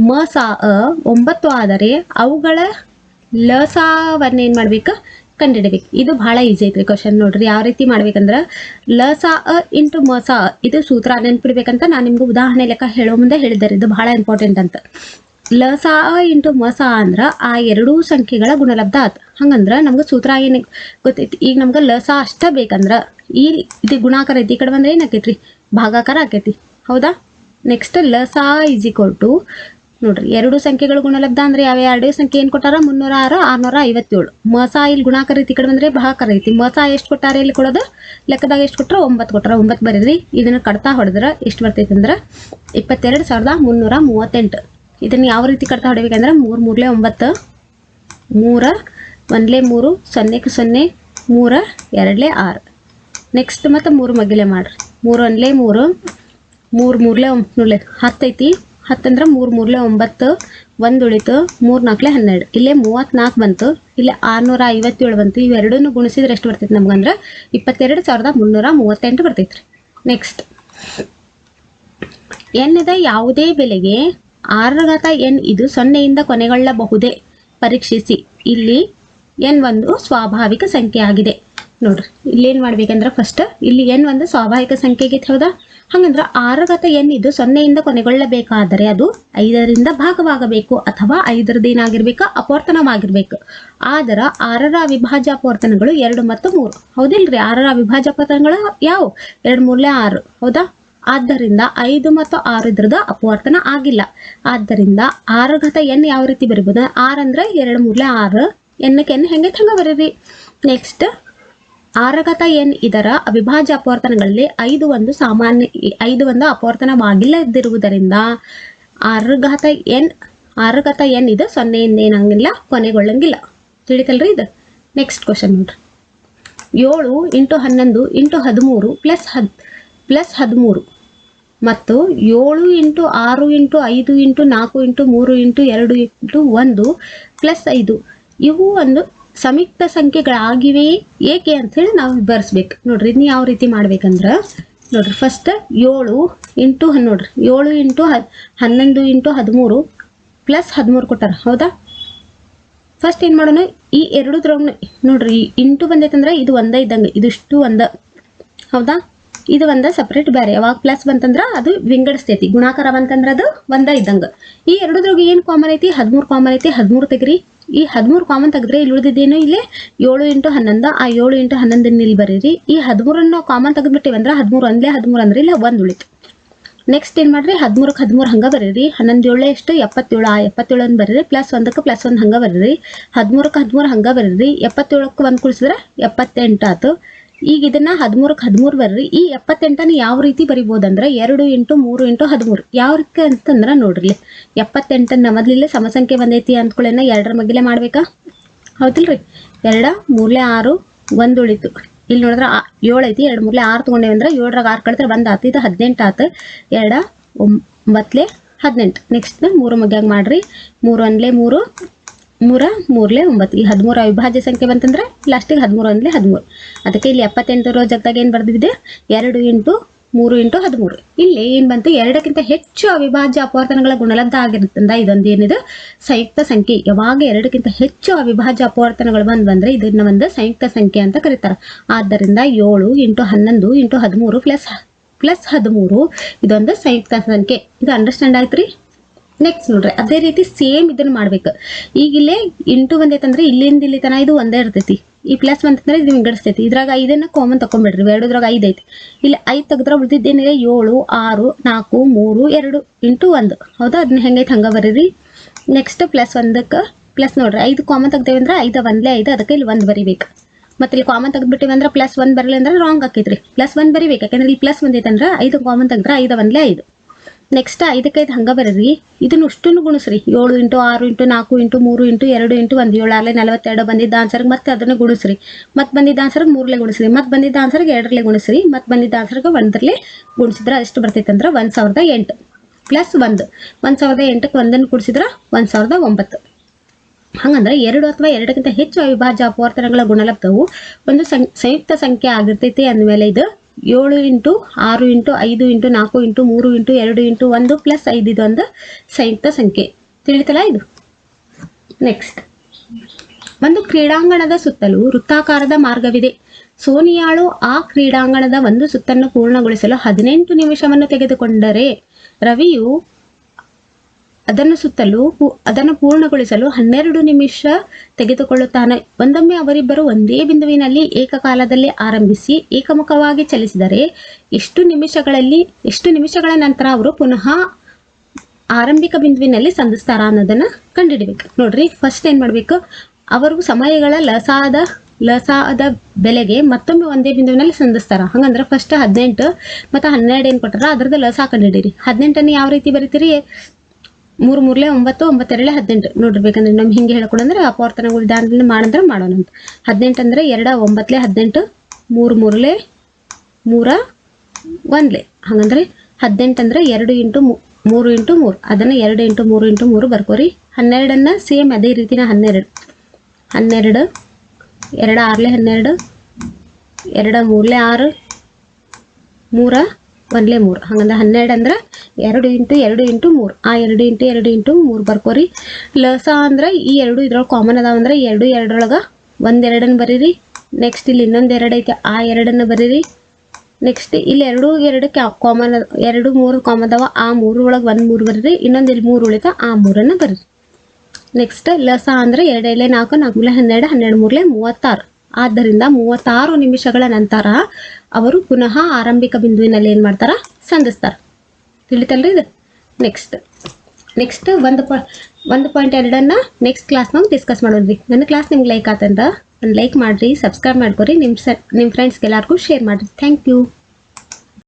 ಮ ಸಾ, ಅ, ಒಂಬತ್ತು ಆದರೆ ಅವುಗಳ ಲಸಾವನ್ನ ಏನು ಮಾಡ್ಬೇಕು? ಕಂಡುಹಿಡಬೇಕು ಇದು ಭಾಳ ಈಸಿ ಐತ್ರಿ ಕ್ವಶನ್ ನೋಡ್ರಿ ಯಾವ ರೀತಿ ಮಾಡ್ಬೇಕಂದ್ರೆ ಲ ಅ ಇಂಟು ಮ ಇದು ಸೂತ್ರ ನೆನ್ಪಿಡ್ಬೇಕಂತ ನಾನು ನಿಮ್ಗೆ ಉದಾಹರಣೆ ಲೆಕ್ಕ ಹೇಳೋ ಮುಂದೆ ಹೇಳಿದ್ದಾರೆ ಇದು ಭಾಳ ಇಂಪಾರ್ಟೆಂಟ್ ಅಂತ. ಲ ಸಾ ಇಂಟು ಮ ಸಾ ಅಂದ್ರ ಆ ಎರಡೂ ಸಂಖ್ಯೆಗಳ ಗುಣಲಬ್ಧ ಆತ್. ಹಂಗಂದ್ರ ನಮ್ಗೆ ಸೂತ್ರ ಏನು ಗೊತ್ತೈತಿ. ಈಗ ನಮ್ಗೆ ಲಸ ಅಷ್ಟ ಬೇಕಂದ್ರ ಈ ಇದು ಗುಣಾಕಾರ ಐತಿ ಈ ಕಡೆ ಬಂದ್ರೆ ಏನಾಕೈತ್ರಿ? ಭಾಗಾಕಾರ ಆಕೈತಿ. ಹೌದಾ? ನೆಕ್ಸ್ಟ್ ಲ, ಸಾ ಇಸ್ ಈಕ್ವಲ್ ಟು ನೋಡ್ರಿ, ಎರಡು ಸಂಖ್ಯೆಗಳು ಗುಣಲಬ್ಧ ಅಂದ್ರೆ ಯಾವ ಎರಡು ಸಂಖ್ಯೆ ಏನು ಕೊಟ್ಟಾರ? ಮುನ್ನೂರ ಆರು, ಆರ್ನೂರ ಐವತ್ತೇಳು. ಮಸ ಇಲ್ಲಿ ಗುಣಾಕಾರ ಐತಿ ಕಡೆ ಬಂದ್ರೆ ಭಾಗಾಕಾರ ಐತಿ. ಮಸ ಎಷ್ಟು ಕೊಟ್ಟಾರ ಇಲ್ಲಿ ಕೊಡೋದು? ಲೆಕ್ಕದಾಗ ಎಷ್ಟು ಕೊಟ್ರ? ಒಂಬತ್ತು ಕೊಟ್ರ. ಒಂಬತ್ತು ಬರೀರಿ ಇದನ್ನ ಕಡ್ತಾ ಹೊಡೆದ್ರ ಎಷ್ಟು ಬರ್ತೈತಿ ಅಂದ್ರೆ ಇಪ್ಪತ್ತೆರಡು ಸಾವಿರದ ಮುನ್ನೂರ ಮೂವತ್ತೆಂಟು. ಇದನ್ನ ಯಾವ ರೀತಿ ಕಡ್ತಾ ಹೊಡಿಬೇಕಂದ್ರೆ ಮೂರು ಮೂರ್ಲೆ ಒಂಬತ್ತು, ಮೂರ ಒಂದಲೇ ಮೂರು ಸೊನ್ನೆಗೆ ಸೊನ್ನೆ, ಮೂರ ಎರಡ್ಲೆ ಆರು. ನೆಕ್ಸ್ಟ್ ಮತ್ತು ಮೂರು ಮಗ್ಗಿಲೆ ಮಾಡ್ರಿ. ಮೂರು ಒಂದಲೇ ಮೂರು ಮೂರು ಮೂರ್ಲೆ ಒಂಬತ್ತು ಹತ್ತು ಐತಿ. ಹತ್ತಂದ್ರೆ ಮೂರು ಮೂರ್ಲೆ ಒಂಬತ್ತು, ಒಂದು ಉಳಿತು, ಮೂರು ನಾಲ್ಕಲೆ ಹನ್ನೆರಡು. ಇಲ್ಲೇ ಮೂವತ್ತ್ನಾಲ್ಕು ಬಂತು. ಇಲ್ಲೇ ಆರುನೂರ ಐವತ್ತೇಳು ಬಂತು. ಇವೆರಡನ್ನೂ ಗುಣಿಸಿದ್ರೆ ಎಷ್ಟು ಬರ್ತೈತೆ ನಮ್ಗಂದ್ರೆ ಇಪ್ಪತ್ತೆರಡು ಸಾವಿರದ ಮುನ್ನೂರ ಮೂವತ್ತೆಂಟು ಬರ್ತೈತೆ ನೆಕ್ಸ್ಟ್ ಎನ್ನದ ಯಾವುದೇ ಬೆಲೆಗೆ ಆರಘಾತ ಎನ್ ಇದು ಸೊನ್ನೆಯಿಂದ ಕೊನೆಗೊಳ್ಳಬಹುದೇ? ಪರೀಕ್ಷಿಸಿ. ಇಲ್ಲಿ ಎನ್ ಒಂದು ಸ್ವಾಭಾವಿಕ ಸಂಖ್ಯೆ ಆಗಿದೆ. ನೋಡ್ರಿ ಇಲ್ಲಿ ಏನ್ ಮಾಡ್ಬೇಕಂದ್ರೆ ಫಸ್ಟ್ ಇಲ್ಲಿ ಎನ್ ಒಂದು ಸ್ವಾಭಾವಿಕ ಸಂಖ್ಯೆಗೆ ಹೌದಾ? ಹಂಗಂದ್ರೆ ಆರಘಾತ ಎನ್ ಇದು ಸೊನ್ನೆಯಿಂದ ಕೊನೆಗೊಳ್ಳಬೇಕಾದರೆ ಅದು ಐದರಿಂದ ಭಾಗವಾಗಬೇಕು ಅಥವಾ ಐದರದೇನಾಗಿರ್ಬೇಕು, ಅಪವರ್ತನವಾಗಿರ್ಬೇಕು. ಆದರ ಆರರ ಅವಿಭಾಜ್ಯ ಅಪವರ್ತನಗಳು ಎರಡು ಮತ್ತು ಮೂರು. ಹೌದಿಲ್ರಿ? ಆರರ ಅವಿಭಾಜ್ಯ ಅಪವರ್ತನಗಳು ಯಾವ? ಎರಡು ಮೂರಲೇ ಆರು. ಹೌದಾ? ಆದ್ದರಿಂದ ಐದು ಮತ್ತು ಆರು ಇದ್ರದ ಅಪವರ್ತನ ಆಗಿಲ್ಲ. ಆದ್ದರಿಂದ ಆರು ಘಾತ ಎನ್ ಯಾವ ರೀತಿ ಬರಿಬೋದು? ಆರ್ ಅಂದ್ರೆ ಎರಡು ಮೂರ್ಲೆ ಆರು. ಎನ್ನಕ್ಕೆ ಎನ್ ಹೆಂಗೆ ಹೆಂಗೆ ಬರೀರಿ? ನೆಕ್ಸ್ಟ್ ಆರಗತ ಎನ್ ಇದರ ಅವಿಭಾಜ್ಯ ಅಪವರ್ತನಗಳಲ್ಲಿ ಐದು ಒಂದು ಸಾಮಾನ್ಯ, ಐದು ಒಂದು ಅಪವರ್ತನವಾಗಿಲ್ಲದಿರುವುದರಿಂದ ಆರಘಾತ ಎನ್ ಆರಘಾತ ಎನ್ ಇದು ಸೊನ್ನೆಯಿಂದ ಏನಂಗಿಲ್ಲ ಕೊನೆಗೊಳ್ಳಂಗಿಲ್ಲ. ತಿಳಿತಲ್ರಿ ಇದು? ನೆಕ್ಸ್ಟ್ ಕ್ವಶನ್ ನೋಡ್ರಿ. ಏಳು ಇಂಟು ಹನ್ನೊಂದು ಇಂಟು ಹದಿಮೂರು ಪ್ಲಸ್ ಹದ್, ಪ್ಲಸ್ ಹದಿಮೂರು. ಮತ್ತು ಏಳು ಇಂಟು ಆರು ಇಂಟು ಐದು ಇಂಟು ನಾಲ್ಕು ಇಂಟು ಮೂರು ಇಂಟು ಎರಡು ಇಂಟು ಒಂದು ಪ್ಲಸ್ ಐದು. ಇವು ಒಂದು ಸಂಯುಕ್ತ ಸಂಖ್ಯೆಗಳಾಗಿವೆ. ಏಕೆ ಅಂಥೇಳಿ ನಾವು ವಿವರಿಸ್ಬೇಕು. ನೋಡ್ರಿ ಇನ್ನು ಯಾವ ರೀತಿ ಮಾಡ್ಬೇಕಂದ್ರ? ನೋಡ್ರಿ ಫಸ್ಟ್ ಏಳು ಇಂಟು ನೋಡ್ರಿ, ಏಳು ಇಂಟು ಹನ್ನೊಂದು ಇಂಟು ಹದಿಮೂರು ಪ್ಲಸ್ ಹದಿಮೂರು ಕೊಟ್ಟಾರ, ಹೌದಾ? ಫಸ್ಟ್ ಏನು ಮಾಡೋಣ, ಈ ಎರಡುದ್ರೊಳಗೆ ನೋಡ್ರಿ, ಈ ಇಂಟು ಬಂದೈತಂದ್ರೆ ಇದು ಒಂದೇ ಇದ್ದಂಗೆ, ಇದಿಷ್ಟು ಒಂದ, ಹೌದಾ? ಇದು ಒಂದ ಸಪ್ರೇಟ್ ಬ್ಯಾರೆ. ಯಾವಾಗ ಪ್ಲಸ್ ಬಂತಂದ್ರ ಅದು ವಿಂಗಡಿಸ್ತೈತಿ. ಗುಣಾಕಾರ ಬಂತಂದ್ರ ಅದು ಒಂದ ಇದ್ದಂಗ. ಈ ಎರಡದ್ರಾಗ ಏನ್ ಕಾಮನ್ ಐತಿ? ಹದಿಮೂರು ಕಾಮನ್ ಐತಿ. ಹದಿಮೂರು ತೆಗ್ರಿ. ಈ ಹದಿಮೂರು ಕಾಮನ್ ತೆಗೆದ್ರೆ ಇಲ್ಲಿ ಉಳಿದಿದ್ದೇನು ಇಲ್ಲಿ? ಏಳು ಇಂಟು ಹನ್ನೊಂದು. ಆ ಏಳು ಇಂಟು ಹನ್ನೊಂದನ್ನ ಇಲ್ಲಿ ಬರೀರಿ. ಈ ಹದಿಮೂರನ್ನ ಕಾಮನ್ ತೆಗೆದ್ಬಿಟ್ಟಿವಿ ಅಂದ್ರೆ ಹದಿಮೂರು ಅಂದ್ಲೇ ಹದಿಮೂರು ಅಂದ್ರೆ ಇಲ್ಲ ಒಂದು ಉಳಿತು. ನೆಕ್ಸ್ಟ್ ಏನು ಮಾಡ್ರಿ? ಹದಿಮೂರಕ್ಕೆ ಹದಿಮೂರು ಹಂಗ ಬರೀರಿ. ಹನ್ನೊಂದು ಏಳು ಎಷ್ಟು? ಎಪ್ಪತ್ತೇಳು. ಆ ಎಪ್ಪತ್ತೇಳನ್ನು ಬರೀರಿ. ಪ್ಲಸ್ ಒಂದಕ್ಕೆ ಪ್ಲಸ್ ಒಂದು ಹಂಗ ಬರೀರಿ. ಹದಿಮೂರಕ್ಕೆ ಹದಿಮೂರು ಹಂಗ ಬರೀರಿ. ಎಪ್ಪತ್ತೇಳಕ್ಕೆ ಒಂದ್ ಕುಳಿಸಿದ್ರೆ ಎಪ್ಪತ್ತೆಂಟು ಆತು. ಈಗ ಇದನ್ನ ಹದಿಮೂರಕ್ಕೆ ಹದಿಮೂರು ಬರ್ರಿ. ಈ ಎಪ್ಪತ್ತೆಂಟನ ಯಾವ ರೀತಿ ಬರಿಬೋದಂದ್ರೆ ಎರಡು ಇಂಟು ಮೂರು ಇಂಟು ಹದಿಮೂರು. ಯಾವ ರೀತಿ ಅಂತಂದ್ರೆ ನೋಡ್ರಿ. ಎಪ್ಪತ್ತೆಂಟನ್ನ ಮೊದಲಿಲ್ಲ ಸಮಸಂಖ್ಯೆ ಬಂದೈತಿ ಅಂದ್ಕೊಳ್ಳೇನ ಎರಡರ ಮಗ್ಗಿಲೆ ಮಾಡ್ಬೇಕಾ? ಹೌದಿಲ್ರಿ. ಎರಡ ಮೂರ್ಲೆ ಆರು ಒಂದು ಉಳಿತು ಇಲ್ಲಿ ನೋಡಿದ್ರೆ ಏಳು ಐತಿ, ಎರಡು ಮೂರ್ಲೆ ಆರು ತೊಗೊಂಡೇವಿ ಅಂದ್ರೆ ಏಳರಾಗ ಆರು ಕಳಿದ್ರೆ ಒಂದು ಆತು. ಇದು ಹದಿನೆಂಟು ಆತ. ಎರಡ ಒಂಬತ್ತಲೆ ಹದಿನೆಂಟು. ನೆಕ್ಸ್ಟ್ ಮೂರು ಮಗ್ಯಾಗ ಮಾಡ್ರಿ. ಮೂರು ಒಂದ್ಲೆ ಮೂರು ಮೂರ, ಮೂರ್ಲೆ ಒಂಬತ್ತು ಈ ಹದಿಮೂರು ಅವಿಭಾಜ್ಯ ಸಂಖ್ಯೆ ಬಂತಂದ್ರೆ ಲಾಸ್ಟಿಗೆ ಹದಿಮೂರು ಒಂದ್ಲೆ ಹದಿಮೂರು. ಅದಕ್ಕೆ ಇಲ್ಲಿ ಎಪ್ಪತ್ತೆಂಟರ ಜಗದಾಗ ಏನು ಬರ್ದಿದೆ? ಎರಡು ಇಂಟು ಮೂರು ಇಂಟು ಹದಿಮೂರು. ಇಲ್ಲಿ ಏನು ಬಂತು? ಎರಡಕ್ಕಿಂತ ಹೆಚ್ಚು ಅವಿಭಾಜ್ಯ ಅಪವರ್ತನಗಳ ಗುಣಲಬ್ಧ ಆಗಿರುತ್ತಂದ ಇದೊಂದು ಏನಿದೆ? ಸಂಯುಕ್ತ ಸಂಖ್ಯೆ. ಯಾವಾಗ ಎರಡಕ್ಕಿಂತ ಹೆಚ್ಚು ಅವಿಭಾಜ್ಯ ಅಪವರ್ತನಗಳು ಬಂದ್ ಬಂದ್ರೆ ಇದನ್ನ ಒಂದು ಸಂಯುಕ್ತ ಸಂಖ್ಯೆ ಅಂತ ಕರೀತಾರೆ. ಆದ್ದರಿಂದ ಏಳು ಇಂಟು ಹನ್ನೊಂದು ಇಂಟು ಹದಿಮೂರು ಪ್ಲಸ್ ಪ್ಲಸ್ ಹದಿಮೂರು ಇದೊಂದು ಸಂಯುಕ್ತ ಸಂಖ್ಯೆ. ಇದು ಅಂಡರ್ಸ್ಟ್ಯಾಂಡ್ ಆಯ್ತು ರೀ ನೆಕ್ಸ್ಟ್ ನೋಡ್ರಿ, ಅದೇ ರೀತಿ ಸೇಮ್ ಇದನ್ನ ಮಾಡ್ಬೇಕು. ಈಗ ಇಲ್ಲೇ ಇಂಟು ಬಂದೈತಂದ್ರೆ ಇಲ್ಲಿಂದ ಇಲ್ಲಿ ತನ ಇದು ಒಂದೇ ಇರ್ತೈತಿ. ಈ ಪ್ಲಸ್ ಬಂತಂದ್ರೆ ಇದು ವಿಂಗಡಿಸ್ತೈತಿ ಇದ್ರಾಗ ಐದನ್ನ ಕಾಮನ್ ತಕೊಂಡ್ಬಿಡ್ರಿ, ಎರಡದ್ರಾಗ ಐದು ಐತಿ. ಇಲ್ಲಿ ಐದ್ ತೆಗೆದ್ರೆ ಉಳಿದಿದ್ದೇನಿದೆ, ಏಳು, ಆರು, ನಾಲ್ಕು, ಮೂರು, ಎರಡು ಇಂಟು ಒಂದು. ಹೌದಾ? ಅದನ್ನ ಹೆಂಗೈತೆ ಹಂಗ ಬರೀರಿ. ನೆಕ್ಸ್ಟ್ ಪ್ಲಸ್ ಒಂದಕ್ಕೆ ಪ್ಲಸ್ ನೋಡ್ರಿ, ಐದು ಕಾಮನ್ ತೆಗ್ದೇವಿ ಅಂದ್ರೆ ಐದು ಒಂದ್ಲೇ ಐದು, ಅದಕ್ಕೆ ಇಲ್ಲಿ ಒಂದು ಬರಿಬೇಕು. ಮತ್ತೆ ಇಲ್ಲಿ ಕಾಮನ್ ತೆಗೆದ್ಬಿಟ್ಟಿವಿ ಅಂದ್ರೆ ಪ್ಲಸ್ ಒನ್ ಬರಲಿ ಅಂದ್ರೆ ರಾಂಗ್ ಹಾಕೈತ್ರಿ ಪ್ಲಸ್ ಒನ್ ಬರಿಬೇಕು, ಯಾಕಂದ್ರೆ ಇಲ್ಲಿ ಪ್ಲಸ್ ಒಂದೈತೆ ಅಂದ್ರೆ ಐದು ಕಾಮನ್ ತೆಗೆದ್ರೆ ಐದ ಒಂದ್ಲೇ ಐದು. ನೆಕ್ಸ್ಟ್ ಐದಕ್ಕೆ ಐದು ಹಂಗ ಬರೀರಿ ಇದನ್ನ ಅಷ್ಟನ್ನು ಗುಣಿಸ್ರಿ. ಏಳು ಇಂಟು ಆರು ಇಂಟು ನಾಲ್ಕು ಇಂಟು ಮೂರು ಇಂಟು ಎರಡು ಇಂಟು ಒಂದು ಏಳು ಆರ್ಲೆ ನಲವತ್ತೆರಡು ಬಂದಿದ್ದ ಆನ್ಸರ್ಗೆ ಮತ್ತೆ ಅದನ್ನು ಗುಣಿಸ್ರಿ. ಮತ್ತೆ ಬಂದಿದ್ದ ಆನ್ಸರ್ಗೆ ಮೂರಲೇ ಗುಣಿಸ್ರಿ. ಮತ್ತೆ ಬಂದಿದ್ದ ಆನ್ಸರ್ಗೆ ಎರಡರಲ್ಲೇ ಗುಣಿಸ್ರಿ. ಮತ್ತೆ ಬಂದಿದ್ದ ಆನ್ಸರ್ಗೆ ಒಂದರಲ್ಲೇ ಗುಣಿಸಿದ್ರೆ ಎಷ್ಟು ಬರ್ತೈತೆ ಅಂದ್ರೆ ಒಂದು ಸಾವಿರದ ಎಂಟು ಪ್ಲಸ್ ಒಂದು. ಒಂದು ಸಾವಿರದ ಎಂಟಕ್ಕೆ ಒಂದನ್ನು ಕುಡಿಸಿದ್ರೆ ಒಂದು ಸಾವಿರದ ಒಂಬತ್ತು. ಹಂಗಂದ್ರೆ ಎರಡು ಅಥವಾ ಎರಡಕ್ಕಿಂತ ಹೆಚ್ಚು ಅವಿಭಾಜ್ಯ ಅಪವರ್ತನಗಳ ಗುಣಲಬ್ಧವು ಒಂದು ಸಂಯುಕ್ತ ಸಂಖ್ಯೆ ಆಗಿರ್ತೈತಿ ಅಂದಮೇಲೆ ಇದು ಏಳು ಇಂಟು ಆರು ಇಂಟು ಐದು ಇಂಟು ನಾಲ್ಕು ಇಂಟು ಮೂರು ಇಂಟು ಎರಡು ಇಂಟು ಒಂದು ಪ್ಲಸ್ ಐದು ಇದು ಒಂದು ಸಂಯುಕ್ತ ಸಂಖ್ಯೆ. ತಿಳಿತಲ್ಲ ಇದು? ನೆಕ್ಸ್ಟ್ ಒಂದು ಕ್ರೀಡಾಂಗಣದ ಸುತ್ತಲೂ ವೃತ್ತಾಕಾರದ ಮಾರ್ಗವಿದೆ. ಸೋನಿಯಾಳು ಆ ಕ್ರೀಡಾಂಗಣದ ಒಂದು ಸುತ್ತನ್ನು ಪೂರ್ಣಗೊಳಿಸಲು ಹದಿನೆಂಟು ನಿಮಿಷವನ್ನು ತೆಗೆದುಕೊಂಡರೆ ರವಿಯು ಅದನ್ನು ಸುತ್ತಲು ಅದನ್ನು ಪೂರ್ಣಗೊಳಿಸಲು ಹನ್ನೆರಡು ನಿಮಿಷ ತೆಗೆದುಕೊಳ್ಳುತ್ತಾನೆ. ಒಂದೊಮ್ಮೆ ಅವರಿಬ್ಬರು ಒಂದೇ ಬಿಂದುವಿನಲ್ಲಿ ಏಕಕಾಲದಲ್ಲಿ ಆರಂಭಿಸಿ ಏಕಮುಖವಾಗಿ ಚಲಿಸಿದರೆ ಎಷ್ಟು ನಿಮಿಷಗಳಲ್ಲಿ, ಎಷ್ಟು ನಿಮಿಷಗಳ ನಂತರ ಅವರು ಪುನಃ ಆರಂಭಿಕ ಬಿಂದುವಿನಲ್ಲಿ ಸಂಧಿಸ್ತಾರ ಅನ್ನೋದನ್ನ ಕಂಡುಹಿಡಬೇಕು. ನೋಡ್ರಿ ಫಸ್ಟ್ ಏನ್ ಮಾಡ್ಬೇಕು? ಅವರು ಸಮಯಗಳ ಲಸಾದ ಲಸಾದ ಬೆಲೆಗೆ ಮತ್ತೊಮ್ಮೆ ಒಂದೇ ಬಿಂದುವಿನಲ್ಲಿ ಸಂಧಿಸ್ತಾರ. ಹಂಗಂದ್ರೆ ಫಸ್ಟ್ ಹದಿನೆಂಟು ಮತ್ತೆ ಹನ್ನೆರಡು ಏನು ಕೊಟ್ಟಾರ? ಅದ್ರದ್ದು ಲಸಾ ಕಂಡುಹಿಡೀರಿ ಹದಿನೆಂಟನ್ನು ಯಾವ ರೀತಿ ಬರೀತೀರಿ? ಮೂರು ಮೂರ್ಲೆ ಒಂಬತ್ತು, ಒಂಬತ್ತೆರಡಲೆ ಹದಿನೆಂಟು. ನೋಡ್ರಿ ಬೇಕಂದ್ರೆ ನಮ್ಗೆ ಹಿಂಗೆ ಹೇಳ್ಕೊಡಂದ್ರೆ ಅಪವರ್ತನಗಳು ದಾನ ಮಾಡಂದ್ರೆ ಮಾಡೋಣ ಅಂತ. ಹದಿನೆಂಟು ಅಂದ್ರೆ ಎರಡ ಒಂಬತ್ತಲೆ ಹದಿನೆಂಟು, ಮೂರು ಮೂರಲೆ ಮೂರ ಒಂದ್ಲೆ. ಹಂಗಂದ್ರೆ ಹದಿನೆಂಟು ಅಂದ್ರೆ ಎರಡು ಇಂಟು ಮೂರು ಇಂಟು ಮೂರು. ಅದನ್ನ ಎರಡು ಇಂಟು ಮೂರು ಇಂಟು ಮೂರು ಬರ್ಕೋರಿ. ಹನ್ನೆರಡನ್ನ ಸೇಮ್ ಅದೇ ರೀತಿನ ಹನ್ನೆರಡು. ಹನ್ನೆರಡು, ಎರಡು ಆರ್ಲೆ ಹನ್ನೆರಡು, ಎರಡು ಮೂರಲೆ ಆರು, ಮೂರ ಒಂದ್ಲೇ ಮೂರು. ಹಂಗಂದ್ರೆ ಹನ್ನೆರಡು ಅಂದ್ರೆ ಎರಡು ಇಂಟು ಎರಡು ಇಂಟು ಮೂರು. ಆ ಎರಡು ಇಂಟು ಎರಡು ಇಂಟು ಮೂರು ಬರ್ಕೋರಿ ಲಸ ಅಂದ್ರೆ ಈ ಎರಡು ಇದ್ರೊಳಗೆ ಕಾಮನ್ ಅದಾವ ಅಂದ್ರೆ ಎರಡು ಎರಡರೊಳಗೆ ಒಂದು ಎರಡನ್ನು ಬರೀರಿ. ನೆಕ್ಸ್ಟ್ ಇಲ್ಲಿ ಇನ್ನೊಂದು ಎರಡು ಐತೆ, ಆ ಎರಡನ್ನು ಬರೀರಿ. ನೆಕ್ಸ್ಟ್ ಇಲ್ಲಿ ಎರಡು ಎರಡು ಕಾಮನ್ ಎರಡು ಮೂರು ಕಾಮನ್ ಅದಾವ, ಆ ಮೂರು ಒಳಗೆ ಒಂದು ಮೂರು ಬರೀರಿ. ಇನ್ನೊಂದು ಇಲ್ಲಿ ಮೂರು ಉಳಿತ, ಆ ಮೂರನ್ನು ಬರೀರಿ. ನೆಕ್ಸ್ಟ್ ಲಸ ಅಂದರೆ ಎರಡೈಲೆ ನಾಲ್ಕು ನಾಲ್ಕು ಹನ್ನೆರಡು ಹನ್ನೆರಡು ಮೂರಲೆ ಮೂವತ್ತಾರು. ಆದ್ದರಿಂದ ಮೂವತ್ತಾರು ನಿಮಿಷಗಳ ನಂತರ ಅವರು ಪುನಃ ಆರಂಭಿಕ ಬಿಂದುವಿನಲ್ಲಿ ಏನು ಮಾಡ್ತಾರ? ಸಂಧಿಸ್ತಾರ. ತಿಳಿತಲ್ರಿ ಇದು? ನೆಕ್ಸ್ಟ್ ನೆಕ್ಸ್ಟ್ ಒಂದು ಪ ಒಂದು ಪಾಯಿಂಟ್ ಎರಡನ್ನ ನೆಕ್ಸ್ಟ್ ಕ್ಲಾಸ್ನಾಗ ಡಿಸ್ಕಸ್ ಮಾಡೋದ್ರಿ. ನನ್ನ ಕ್ಲಾಸ್ ನಿಮ್ಗೆ ಲೈಕ್ ಆತಂದ್ರೆ ಒಂದು ಲೈಕ್ ಮಾಡಿರಿ ಸಬ್ಸ್ಕ್ರೈಬ್ ಮಾಡ್ಕೊರಿ ನಿಮ್ಮ ಸ ನಿಮ್ಮ ಫ್ರೆಂಡ್ಸ್ಗೆ ಎಲ್ಲರಿಗೂ ಶೇರ್ ಮಾಡಿರಿ. Thank you